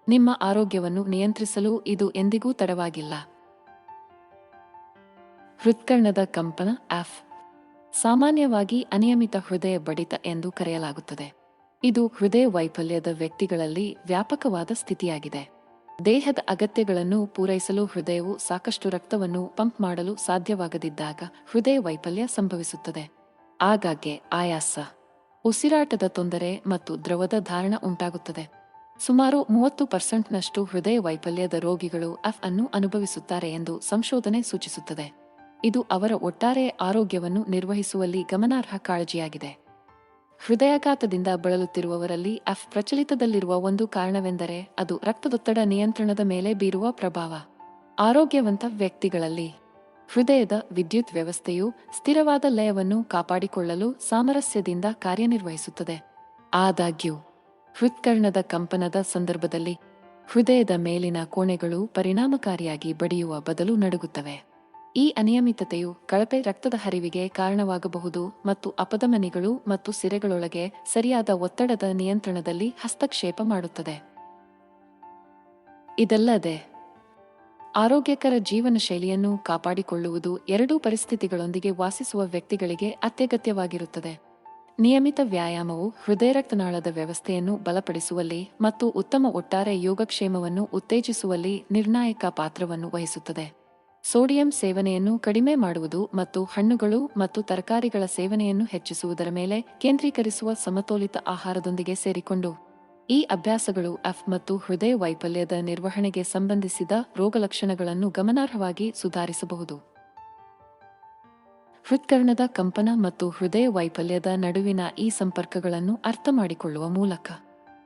ನಿಮ್ಮ ಆರೋಗ್ಯವನ್ನು ನಿಯಂತ್ರಿಸಲು ಇದು ಎಂದಿಗೂ ತಡವಾಗಿಲ್ಲ. ಹೃತ್ಕರ್ಣದ ಕಂಪನ ಆಫ್ ಸಾಮಾನ್ಯವಾಗಿ ಅನಿಯಮಿತ ಹೃದಯ ಬಡಿತ ಎಂದು ಕರೆಯಲಾಗುತ್ತದೆ. ಇದು ಹೃದಯ ವೈಫಲ್ಯದ ವ್ಯಕ್ತಿಗಳಲ್ಲಿ ವ್ಯಾಪಕವಾದ ಸ್ಥಿತಿಯಾಗಿದೆ. ದೇಹದ ಅಗತ್ಯಗಳನ್ನು ಪೂರೈಸಲು ಹೃದಯವು ಸಾಕಷ್ಟು ರಕ್ತವನ್ನು ಪಂಪ್ ಮಾಡಲು ಸಾಧ್ಯವಾಗದಿದ್ದಾಗ ಹೃದಯ ವೈಫಲ್ಯ ಸಂಭವಿಸುತ್ತದೆ. ಆಗಾಗ್ಗೆ ಆಯಾಸ, ಉಸಿರಾಟದ ತೊಂದರೆ ಮತ್ತು ದ್ರವದ ಧಾರಣ ಉಂಟಾಗುತ್ತದೆ. ಸುಮಾರು ಮೂವತ್ತು ಪರ್ಸೆಂಟ್ನಷ್ಟು ಹೃದಯ ವೈಫಲ್ಯದ ರೋಗಿಗಳು ಎಫ್ ಅನ್ನು ಅನುಭವಿಸುತ್ತಾರೆ ಎಂದು ಸಂಶೋಧನೆ ಸೂಚಿಸುತ್ತದೆ. ಇದು ಅವರ ಒಟ್ಟಾರೆ ಆರೋಗ್ಯವನ್ನು ನಿರ್ವಹಿಸುವಲ್ಲಿ ಗಮನಾರ್ಹ ಕಾಳಜಿಯಾಗಿದೆ. ಹೃದಯಾಘಾತದಿಂದ ಬಳಲುತ್ತಿರುವವರಲ್ಲಿ ಅಫ್ ಪ್ರಚಲಿತದಲ್ಲಿರುವ ಒಂದು ಕಾರಣವೆಂದರೆ ಅದು ರಕ್ತದೊತ್ತಡ ನಿಯಂತ್ರಣದ ಮೇಲೆ ಬೀರುವ ಪ್ರಭಾವ. ಆರೋಗ್ಯವಂತ ವ್ಯಕ್ತಿಗಳಲ್ಲಿ ಹೃದಯದ ವಿದ್ಯುತ್ ವ್ಯವಸ್ಥೆಯು ಸ್ಥಿರವಾದ ಲಯವನ್ನು ಕಾಪಾಡಿಕೊಳ್ಳಲು ಸಾಮರಸ್ಯದಿಂದ ಕಾರ್ಯನಿರ್ವಹಿಸುತ್ತದೆ. ಆದಾಗ್ಯೂ, ಹೃತ್ಕರ್ಣದ ಕಂಪನದ ಸಂದರ್ಭದಲ್ಲಿ ಹೃದಯದ ಮೇಲಿನ ಕೋಣೆಗಳು ಪರಿಣಾಮಕಾರಿಯಾಗಿ ಬಡಿಯುವ ಬದಲು ನಡುಗುತ್ತವೆ. ಈ ಅನಿಯಮಿತತೆಯು ಕಳಪೆ ರಕ್ತದ ಹರಿವಿಗೆ ಕಾರಣವಾಗಬಹುದು ಮತ್ತು ಅಪಧಮನಿಗಳು ಮತ್ತು ಸಿರೆಗಳೊಳಗೆ ಸರಿಯಾದ ಒತ್ತಡದ ನಿಯಂತ್ರಣದಲ್ಲಿ ಹಸ್ತಕ್ಷೇಪ ಮಾಡುತ್ತದೆ. ಇದಲ್ಲದೆ, ಆರೋಗ್ಯಕರ ಜೀವನ ಶೈಲಿಯನ್ನು ಕಾಪಾಡಿಕೊಳ್ಳುವುದು ಎರಡೂ ಪರಿಸ್ಥಿತಿಗಳೊಂದಿಗೆ ವಾಸಿಸುವ ವ್ಯಕ್ತಿಗಳಿಗೆ ಅತ್ಯಗತ್ಯವಾಗಿರುತ್ತದೆ. ನಿಯಮಿತ ವ್ಯಾಯಾಮವು ಹೃದಯ ರಕ್ತನಾಳದ ವ್ಯವಸ್ಥೆಯನ್ನು ಬಲಪಡಿಸುವಲ್ಲಿ ಮತ್ತು ಉತ್ತಮ ಒಟ್ಟಾರೆ ಯೋಗಕ್ಷೇಮವನ್ನು ಉತ್ತೇಜಿಸುವಲ್ಲಿ ನಿರ್ಣಾಯಕ ಪಾತ್ರವನ್ನು ವಹಿಸುತ್ತದೆ. ಸೋಡಿಯಂ ಸೇವನೆಯನ್ನು ಕಡಿಮೆ ಮಾಡುವುದು ಮತ್ತು ಹಣ್ಣುಗಳು ಮತ್ತು ತರಕಾರಿಗಳ ಸೇವನೆಯನ್ನು ಹೆಚ್ಚಿಸುವುದರ ಮೇಲೆ ಕೇಂದ್ರೀಕರಿಸುವ ಸಮತೋಲಿತ ಆಹಾರದೊಂದಿಗೆ ಸೇರಿಕೊಂಡು. ಈ ಅಭ್ಯಾಸಗಳು ಎಫ್ ಮತ್ತು ಹೃದಯ ವೈಫಲ್ಯದ ನಿರ್ವಹಣೆಗೆ ಸಂಬಂಧಿಸಿದ ರೋಗಲಕ್ಷಣಗಳನ್ನು ಗಮನಾರ್ಹವಾಗಿ ಸುಧಾರಿಸಬಹುದು. ಹೃತ್ಕರ್ಣದ ಕಂಪನ ಮತ್ತು ಹೃದಯ ವೈಫಲ್ಯದ ನಡುವಿನ ಈ ಸಂಪರ್ಕಗಳನ್ನು ಅರ್ಥಮಾಡಿಕೊಳ್ಳುವ ಮೂಲಕ.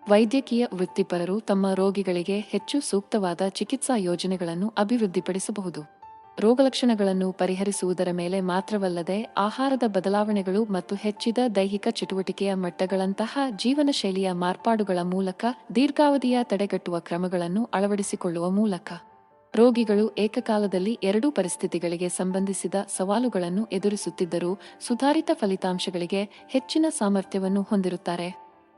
ವೈದ್ಯಕೀಯ ವೃತ್ತಿಪರರು ತಮ್ಮ ರೋಗಿಗಳಿಗೆ ಹೆಚ್ಚು ಸೂಕ್ತವಾದ ಚಿಕಿತ್ಸಾ ಯೋಜನೆಗಳನ್ನು ಅಭಿವೃದ್ಧಿಪಡಿಸಬಹುದು. ರೋಗಲಕ್ಷಣಗಳನ್ನು ಪರಿಹರಿಸುವುದರ ಮೇಲೆ ಮಾತ್ರವಲ್ಲದೆ ಆಹಾರದ ಬದಲಾವಣೆಗಳು ಮತ್ತು ಹೆಚ್ಚಿದ ದೈಹಿಕ ಚಟುವಟಿಕೆಯ ಮಟ್ಟಗಳಂತಹ ಜೀವನ ಶೈಲಿಯ ಮಾರ್ಪಾಡುಗಳ ಮೂಲಕ ದೀರ್ಘಾವಧಿಯ ತಡೆಗಟ್ಟುವ ಕ್ರಮಗಳನ್ನು ಅಳವಡಿಸಿಕೊಳ್ಳುವ ಮೂಲಕ ರೋಗಿಗಳು ಏಕಕಾಲದಲ್ಲಿ ಎರಡೂ ಪರಿಸ್ಥಿತಿಗಳಿಗೆ ಸಂಬಂಧಿಸಿದ ಸವಾಲುಗಳನ್ನು ಎದುರಿಸುತ್ತಿದ್ದರೂ ಸುಧಾರಿತ ಫಲಿತಾಂಶಗಳಿಗೆ ಹೆಚ್ಚಿನ ಸಾಮರ್ಥ್ಯವನ್ನು ಹೊಂದಿರುತ್ತಾರೆ.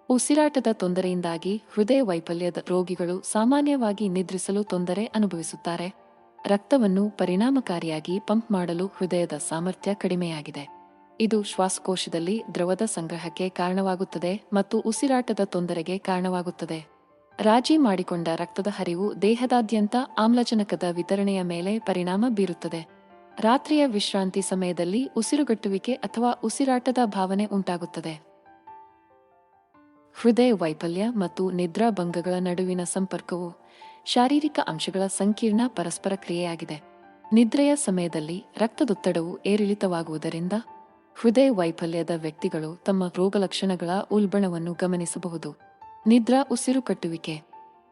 ಉಸಿರಾಟದ ತೊಂದರೆಯಿಂದಾಗಿ ಹೃದಯ ವೈಫಲ್ಯದ ರೋಗಿಗಳು ಸಾಮಾನ್ಯವಾಗಿ ನಿದ್ರಿಸಲು ತೊಂದರೆ ಅನುಭವಿಸುತ್ತಾರೆ. ರಕ್ತವನ್ನು ಪರಿಣಾಮಕಾರಿಯಾಗಿ ಪಂಪ್ ಮಾಡಲು ಹೃದಯದ ಸಾಮರ್ಥ್ಯ ಕಡಿಮೆಯಾಗಿದೆ. ಇದು ಶ್ವಾಸಕೋಶದಲ್ಲಿ ದ್ರವದ ಸಂಗ್ರಹಕ್ಕೆ ಕಾರಣವಾಗುತ್ತದೆ ಮತ್ತು ಉಸಿರಾಟದ ತೊಂದರೆಗೆ ಕಾರಣವಾಗುತ್ತದೆ. ರಾಜಿ ಮಾಡಿಕೊಂಡ ರಕ್ತದ ಹರಿವು ದೇಹದಾದ್ಯಂತ ಆಮ್ಲಜನಕದ ವಿತರಣೆಯ ಮೇಲೆ ಪರಿಣಾಮ ಬೀರುತ್ತದೆ. ರಾತ್ರಿಯ ವಿಶ್ರಾಂತಿ ಸಮಯದಲ್ಲಿ ಉಸಿರುಗಟ್ಟುವಿಕೆ ಅಥವಾ ಉಸಿರಾಟದ ಭಾವನೆ ಉಂಟಾಗುತ್ತದೆ. ಹೃದಯ ವೈಫಲ್ಯ ಮತ್ತು ನಿದ್ರಾಭಂಗಗಳ ನಡುವಿನ ಸಂಪರ್ಕವು ಶಾರೀರಿಕ ಅಂಶಗಳ ಸಂಕೀರ್ಣ ಪರಸ್ಪರ ಕ್ರಿಯೆಯಾಗಿದೆ. ನಿದ್ರೆಯ ಸಮಯದಲ್ಲಿ ರಕ್ತದೊತ್ತಡವು ಏರಿಳಿತವಾಗುವುದರಿಂದ ಹೃದಯ ವೈಫಲ್ಯದ ವ್ಯಕ್ತಿಗಳು ತಮ್ಮ ರೋಗಲಕ್ಷಣಗಳ ಉಲ್ಬಣವನ್ನು ಗಮನಿಸಬಹುದು. ನಿದ್ರಾ ಉಸಿರುಕಟ್ಟುವಿಕೆ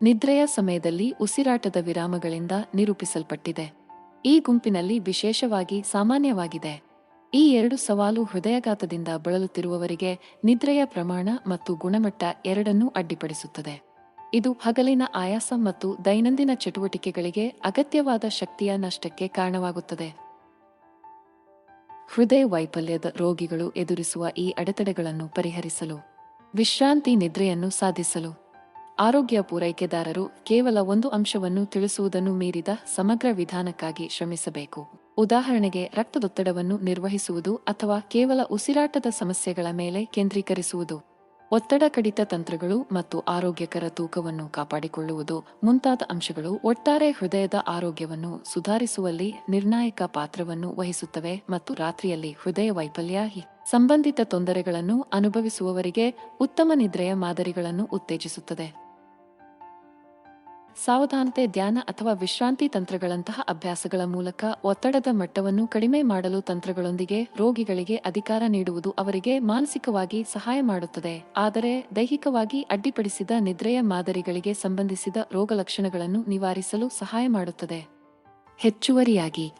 ನಿದ್ರೆಯ ಸಮಯದಲ್ಲಿ ಉಸಿರಾಟದ ವಿರಾಮಗಳಿಂದ ನಿರೂಪಿಸಲ್ಪಟ್ಟಿದೆ. ಈ ಗುಂಪಿನಲ್ಲಿ ವಿಶೇಷವಾಗಿ ಸಾಮಾನ್ಯವಾಗಿದೆ. ಈ ಎರಡು ಸವಾಲು ಹೃದಯಘಾತದಿಂದ ಬಳಲುತ್ತಿರುವವರಿಗೆ ನಿದ್ರೆಯ ಪ್ರಮಾಣ ಮತ್ತು ಗುಣಮಟ್ಟ ಎರಡನ್ನೂ ಅಡ್ಡಿಪಡಿಸುತ್ತದೆ. ಇದು ಹಗಲಿನ ಆಯಾಸ ಮತ್ತು ದೈನಂದಿನ ಚಟುವಟಿಕೆಗಳಿಗೆ ಅಗತ್ಯವಾದ ಶಕ್ತಿಯ ನಷ್ಟಕ್ಕೆ ಕಾರಣವಾಗುತ್ತದೆ. ಹೃದಯ ವೈಫಲ್ಯದ ರೋಗಿಗಳು ಎದುರಿಸುವ ಈ ಅಡೆತಡೆಗಳನ್ನು ಪರಿಹರಿಸಲು, ವಿಶ್ರಾಂತಿ ನಿದ್ರೆಯನ್ನು ಸಾಧಿಸಲು, ಆರೋಗ್ಯ ಪೂರೈಕೆದಾರರು ಕೇವಲ ಒಂದು ಅಂಶವನ್ನು ತಿಳಿಸುವುದನ್ನು ಮೀರಿದ ಸಮಗ್ರ ವಿಧಾನಕ್ಕಾಗಿ ಶ್ರಮಿಸಬೇಕು. ಉದಾಹರಣೆಗೆ, ರಕ್ತದೊತ್ತಡವನ್ನು ನಿರ್ವಹಿಸುವುದು ಅಥವಾ ಕೇವಲ ಉಸಿರಾಟದ ಸಮಸ್ಯೆಗಳ ಮೇಲೆ ಕೇಂದ್ರೀಕರಿಸುವುದು. ಒತ್ತಡ ಕಡಿತ ತಂತ್ರಗಳು ಮತ್ತು ಆರೋಗ್ಯಕರ ತೂಕವನ್ನು ಕಾಪಾಡಿಕೊಳ್ಳುವುದು ಮುಂತಾದ ಅಂಶಗಳು ಒಟ್ಟಾರೆ ಹೃದಯದ ಆರೋಗ್ಯವನ್ನು ಸುಧಾರಿಸುವಲ್ಲಿ ನಿರ್ಣಾಯಕ ಪಾತ್ರವನ್ನು ವಹಿಸುತ್ತವೆ ಮತ್ತು ರಾತ್ರಿಯಲ್ಲಿ ಹೃದಯ ವೈಫಲ್ಯ ಸಂಬಂಧಿತ ತೊಂದರೆಗಳನ್ನು ಅನುಭವಿಸುವವರಿಗೆ ಉತ್ತಮ ನಿದ್ರೆಯ ಮಾದರಿಗಳನ್ನು ಉತ್ತೇಜಿಸುತ್ತದೆ. ಸಾವಧಾನತೆ, ಧ್ಯಾನ ಅಥವಾ ವಿಶ್ರಾಂತಿ ತಂತ್ರಗಳಂತಹ ಅಭ್ಯಾಸಗಳ ಮೂಲಕ ಒತ್ತಡದ ಮಟ್ಟವನ್ನು ಕಡಿಮೆ ಮಾಡಲು ತಂತ್ರಗಳೊಂದಿಗೆ ರೋಗಿಗಳಿಗೆ ಅಧಿಕಾರ ನೀಡುವುದು ಅವರಿಗೆ ಮಾನಸಿಕವಾಗಿ ಸಹಾಯ ಮಾಡುತ್ತದೆ. ಆದರೆ ದೈಹಿಕವಾಗಿ ಅಡ್ಡಿಪಡಿಸಿದ ನಿದ್ರೆಯ ಮಾದರಿಗಳಿಗೆ ಸಂಬಂಧಿಸಿದ ರೋಗಲಕ್ಷಣಗಳನ್ನು ನಿವಾರಿಸಲು ಸಹಾಯ ಮಾಡುತ್ತದೆ. ಹೆಚ್ಚುವರಿಯಾಗಿ,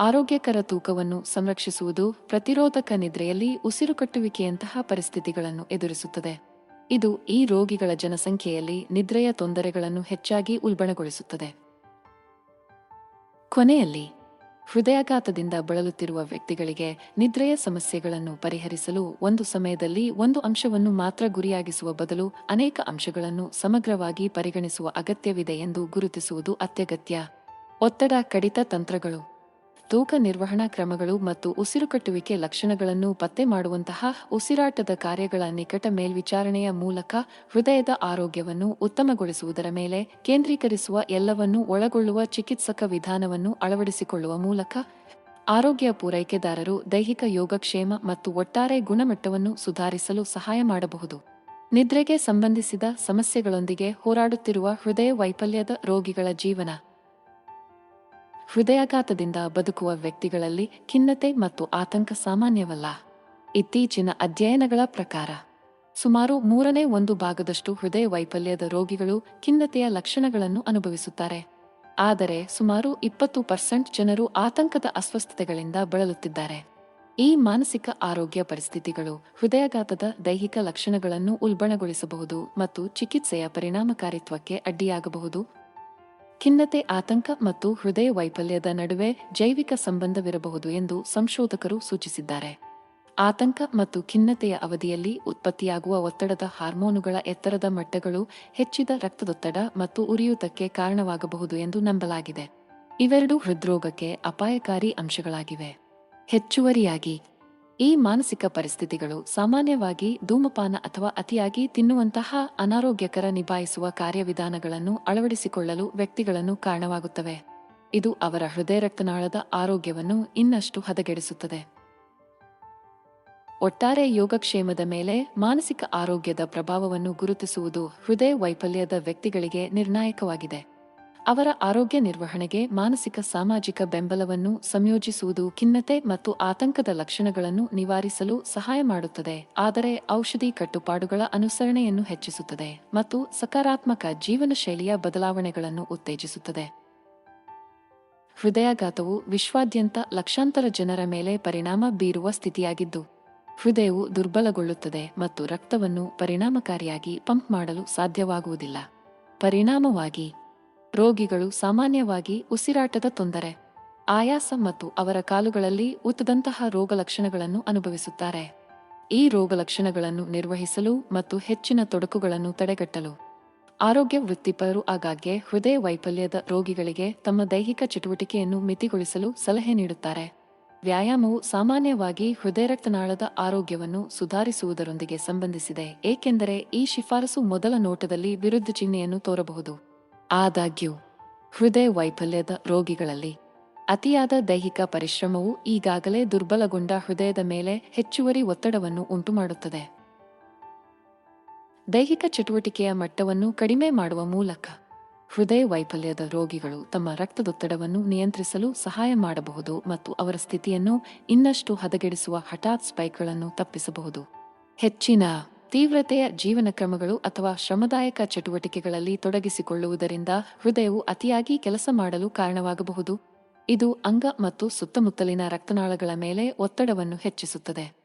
ಆರೋಗ್ಯಕರ ತೂಕವನ್ನು ಸಂರಕ್ಷಿಸುವುದು ಪ್ರತಿರೋಧಕ ನಿದ್ರೆಯಲ್ಲಿ ಉಸಿರುಕಟ್ಟುವಿಕೆಯಂತಹ ಪರಿಸ್ಥಿತಿಗಳನ್ನು ಎದುರಿಸುತ್ತದೆ. ಇದು ಈ ರೋಗಿಗಳ ಜನಸಂಖ್ಯೆಯಲ್ಲಿ ನಿದ್ರೆಯ ತೊಂದರೆಗಳನ್ನು ಹೆಚ್ಚಾಗಿ ಉಲ್ಬಣಗೊಳಿಸುತ್ತದೆ. ಕೊನೆಯಲ್ಲಿ, ಹೃದಯಾಘಾತದಿಂದ ಬಳಲುತ್ತಿರುವ ವ್ಯಕ್ತಿಗಳಿಗೆ ನಿದ್ರೆಯ ಸಮಸ್ಯೆಗಳನ್ನು ಪರಿಹರಿಸಲು ಒಂದು ಸಮಯದಲ್ಲಿ ಒಂದು ಅಂಶವನ್ನು ಮಾತ್ರ ಗುರಿಯಾಗಿಸುವ ಬದಲು ಅನೇಕ ಅಂಶಗಳನ್ನು ಸಮಗ್ರವಾಗಿ ಪರಿಗಣಿಸುವ ಅಗತ್ಯವಿದೆ ಎಂದು ಗುರುತಿಸುವುದು ಅತ್ಯಗತ್ಯ. ಒತ್ತಡ ಕಡಿತ ತಂತ್ರಗಳು. ತೂಕ ನಿರ್ವಹಣಾ ಕ್ರಮಗಳು ಮತ್ತು ಉಸಿರುಕಟ್ಟುವಿಕೆ ಲಕ್ಷಣಗಳನ್ನು ಪತ್ತೆ ಮಾಡುವಂತಹ ಉಸಿರಾಟದ ಕಾರ್ಯಗಳ ನಿಕಟ ಮೇಲ್ವಿಚಾರಣೆಯ ಮೂಲಕ ಹೃದಯದ ಆರೋಗ್ಯವನ್ನು ಉತ್ತಮಗೊಳಿಸುವುದರ ಮೇಲೆ ಕೇಂದ್ರೀಕರಿಸುವ ಎಲ್ಲವನ್ನೂ ಒಳಗೊಳ್ಳುವ ಚಿಕಿತ್ಸಕ ವಿಧಾನವನ್ನು ಅಳವಡಿಸಿಕೊಳ್ಳುವ ಮೂಲಕ ಆರೋಗ್ಯ ಪೂರೈಕೆದಾರರು ದೈಹಿಕ ಯೋಗಕ್ಷೇಮ ಮತ್ತು ಒಟ್ಟಾರೆ ಗುಣಮಟ್ಟವನ್ನು ಸುಧಾರಿಸಲು ಸಹಾಯ ಮಾಡಬಹುದು. ನಿದ್ರೆಗೆ ಸಂಬಂಧಿಸಿದ ಸಮಸ್ಯೆಗಳೊಂದಿಗೆ ಹೋರಾಡುತ್ತಿರುವ ಹೃದಯ ವೈಫಲ್ಯದ ರೋಗಿಗಳ ಜೀವನ. ಹೃದಯಾಘಾತದಿಂದ ಬದುಕುವ ವ್ಯಕ್ತಿಗಳಲ್ಲಿ ಖಿನ್ನತೆ ಮತ್ತು ಆತಂಕ ಸಾಮಾನ್ಯವಲ್ಲ. ಇತ್ತೀಚಿನ ಅಧ್ಯಯನಗಳ ಪ್ರಕಾರ, ಸುಮಾರು ಮೂರನೇ ಒಂದು ಭಾಗದಷ್ಟು ಹೃದಯ ವೈಫಲ್ಯದ ರೋಗಿಗಳು ಖಿನ್ನತೆಯ ಲಕ್ಷಣಗಳನ್ನು ಅನುಭವಿಸುತ್ತಾರೆ. ಆದರೆ ಸುಮಾರು ಇಪ್ಪತ್ತು ಪರ್ಸೆಂಟ್ ಜನರು ಆತಂಕದ ಅಸ್ವಸ್ಥತೆಗಳಿಂದ ಬಳಲುತ್ತಿದ್ದಾರೆ. ಈ ಮಾನಸಿಕ ಆರೋಗ್ಯ ಪರಿಸ್ಥಿತಿಗಳು ಹೃದಯಾಘಾತದ ದೈಹಿಕ ಲಕ್ಷಣಗಳನ್ನು ಉಲ್ಬಣಗೊಳಿಸಬಹುದು ಮತ್ತು ಚಿಕಿತ್ಸೆಯ ಪರಿಣಾಮಕಾರಿತ್ವಕ್ಕೆ ಅಡ್ಡಿಯಾಗಬಹುದು. ಖಿನ್ನತೆ, ಆತಂಕ ಮತ್ತು ಹೃದಯ ವೈಫಲ್ಯದ ನಡುವೆ ಜೈವಿಕ ಸಂಬಂಧವಿರಬಹುದು ಎಂದು ಸಂಶೋಧಕರು ಸೂಚಿಸಿದ್ದಾರೆ. ಆತಂಕ ಮತ್ತು ಖಿನ್ನತೆಯ ಅವಧಿಯಲ್ಲಿ ಉತ್ಪತ್ತಿಯಾಗುವ ಒತ್ತಡದ ಹಾರ್ಮೋನುಗಳ ಎತ್ತರದ ಮಟ್ಟಗಳು ಹೆಚ್ಚಿದ ರಕ್ತದೊತ್ತಡ ಮತ್ತು ಉರಿಯೂತಕ್ಕೆ ಕಾರಣವಾಗಬಹುದು ಎಂದು ನಂಬಲಾಗಿದೆ. ಇವೆರಡೂ ಹೃದ್ರೋಗಕ್ಕೆ ಅಪಾಯಕಾರಿ ಅಂಶಗಳಾಗಿವೆ. ಹೆಚ್ಚುವರಿಯಾಗಿ ಈ ಮಾನಸಿಕ ಪರಿಸ್ಥಿತಿಗಳು ಸಾಮಾನ್ಯವಾಗಿ ಧೂಮಪಾನ ಅಥವಾ ಅತಿಯಾಗಿ ತಿನ್ನುವಂತಹ ಅನಾರೋಗ್ಯಕರ ನಿಭಾಯಿಸುವ ಕಾರ್ಯವಿಧಾನಗಳನ್ನು ಅಳವಡಿಸಿಕೊಳ್ಳಲು ವ್ಯಕ್ತಿಗಳನ್ನು ಕಾರಣವಾಗುತ್ತವೆ. ಇದು ಅವರ ಹೃದಯ ರಕ್ತನಾಳದ ಆರೋಗ್ಯವನ್ನು ಇನ್ನಷ್ಟು ಹದಗೆಡಿಸುತ್ತದೆ. ಒಟ್ಟಾರೆ ಯೋಗಕ್ಷೇಮದ ಮೇಲೆ ಮಾನಸಿಕ ಆರೋಗ್ಯದ ಪ್ರಭಾವವನ್ನು ಗುರುತಿಸುವುದು ಹೃದಯ ವೈಫಲ್ಯದ ವ್ಯಕ್ತಿಗಳಿಗೆ ನಿರ್ಣಾಯಕವಾಗಿದೆ. ಅವರ ಆರೋಗ್ಯ ನಿರ್ವಹಣೆಗೆ ಮಾನಸಿಕ ಸಾಮಾಜಿಕ ಬೆಂಬಲವನ್ನು ಸಂಯೋಜಿಸುವುದು ಖಿನ್ನತೆ ಮತ್ತು ಆತಂಕದ ಲಕ್ಷಣಗಳನ್ನು ನಿವಾರಿಸಲು ಸಹಾಯ ಮಾಡುತ್ತದೆ. ಆದರೆ ಔಷಧಿ ಕಟ್ಟುಪಾಡುಗಳ ಅನುಸರಣೆಯನ್ನು ಹೆಚ್ಚಿಸುತ್ತದೆ ಮತ್ತು ಸಕಾರಾತ್ಮಕ ಜೀವನ ಶೈಲಿಯ ಬದಲಾವಣೆಗಳನ್ನು ಉತ್ತೇಜಿಸುತ್ತದೆ. ಹೃದಯಾಘಾತವು ವಿಶ್ವಾದ್ಯಂತ ಲಕ್ಷಾಂತರ ಜನರ ಮೇಲೆ ಪರಿಣಾಮ ಬೀರುವ ಸ್ಥಿತಿಯಾಗಿದ್ದು, ಹೃದಯವು ದುರ್ಬಲಗೊಳ್ಳುತ್ತದೆ ಮತ್ತು ರಕ್ತವನ್ನು ಪರಿಣಾಮಕಾರಿಯಾಗಿ ಪಂಪ್ ಮಾಡಲು ಸಾಧ್ಯವಾಗುವುದಿಲ್ಲ. ಪರಿಣಾಮವಾಗಿ ರೋಗಿಗಳು ಸಾಮಾನ್ಯವಾಗಿ ಉಸಿರಾಟದ ತೊಂದರೆ, ಆಯಾಸ ಮತ್ತು ಅವರ ಕಾಲುಗಳಲ್ಲಿ ಊತದಂತಹ ರೋಗಲಕ್ಷಣಗಳನ್ನು ಅನುಭವಿಸುತ್ತಾರೆ. ಈ ರೋಗಲಕ್ಷಣಗಳನ್ನು ನಿರ್ವಹಿಸಲು ಮತ್ತು ಹೆಚ್ಚಿನ ತೊಡಕುಗಳನ್ನು ತಡೆಗಟ್ಟಲು ಆರೋಗ್ಯ ವೃತ್ತಿಪರರು ಆಗಾಗ್ಗೆ ಹೃದಯ ವೈಫಲ್ಯದ ರೋಗಿಗಳಿಗೆ ತಮ್ಮ ದೈಹಿಕ ಚಟುವಟಿಕೆಯನ್ನು ಮಿತಿಗೊಳಿಸಲು ಸಲಹೆ ನೀಡುತ್ತಾರೆ. ವ್ಯಾಯಾಮವು ಸಾಮಾನ್ಯವಾಗಿ ಹೃದಯ ರಕ್ತನಾಳದ ಆರೋಗ್ಯವನ್ನು ಸುಧಾರಿಸುವುದರೊಂದಿಗೆ ಸಂಬಂಧಿಸಿದೆ, ಏಕೆಂದರೆ ಈ ಶಿಫಾರಸು ಮೊದಲ ನೋಟದಲ್ಲಿ ವಿರುದ್ಧ ಚಿಹ್ನೆಯನ್ನು ತೋರಬಹುದು. ಆದಾಗ್ಯೂ ಹೃದಯ ವೈಫಲ್ಯದ ರೋಗಿಗಳಲ್ಲಿ ಅತಿಯಾದ ದೈಹಿಕ ಪರಿಶ್ರಮವು ಈಗಾಗಲೇ ದುರ್ಬಲಗೊಂಡ ಹೃದಯದ ಮೇಲೆ ಹೆಚ್ಚುವರಿ ಒತ್ತಡವನ್ನು ಉಂಟುಮಾಡುತ್ತದೆ. ದೈಹಿಕ ಚಟುವಟಿಕೆಯ ಮಟ್ಟವನ್ನು ಕಡಿಮೆ ಮಾಡುವ ಮೂಲಕ ಹೃದಯ ವೈಫಲ್ಯದ ರೋಗಿಗಳು ತಮ್ಮ ರಕ್ತದೊತ್ತಡವನ್ನು ನಿಯಂತ್ರಿಸಲು ಸಹಾಯ ಮಾಡಬಹುದು ಮತ್ತು ಅವರ ಸ್ಥಿತಿಯನ್ನು ಇನ್ನಷ್ಟು ಹದಗೆಡಿಸುವ ಹಠಾತ್ ಸ್ಪೈಕ್ಗಳನ್ನು ತಪ್ಪಿಸಬಹುದು. ಹೆಚ್ಚಿನ ತೀವ್ರತೆಯ ಜೀವನ ಕ್ರಮಗಳು ಅಥವಾ ಶ್ರಮದಾಯಕ ಚಟುವಟಿಕೆಗಳಲ್ಲಿ ತೊಡಗಿಸಿಕೊಳ್ಳುವುದರಿಂದ ಹೃದಯವು ಅತಿಯಾಗಿ ಕೆಲಸ ಮಾಡಲು ಕಾರಣವಾಗಬಹುದು. ಇದು ಅಂಗ ಮತ್ತು ಸುತ್ತಮುತ್ತಲಿನ ರಕ್ತನಾಳಗಳ ಮೇಲೆ ಒತ್ತಡವನ್ನು ಹೆಚ್ಚಿಸುತ್ತದೆ.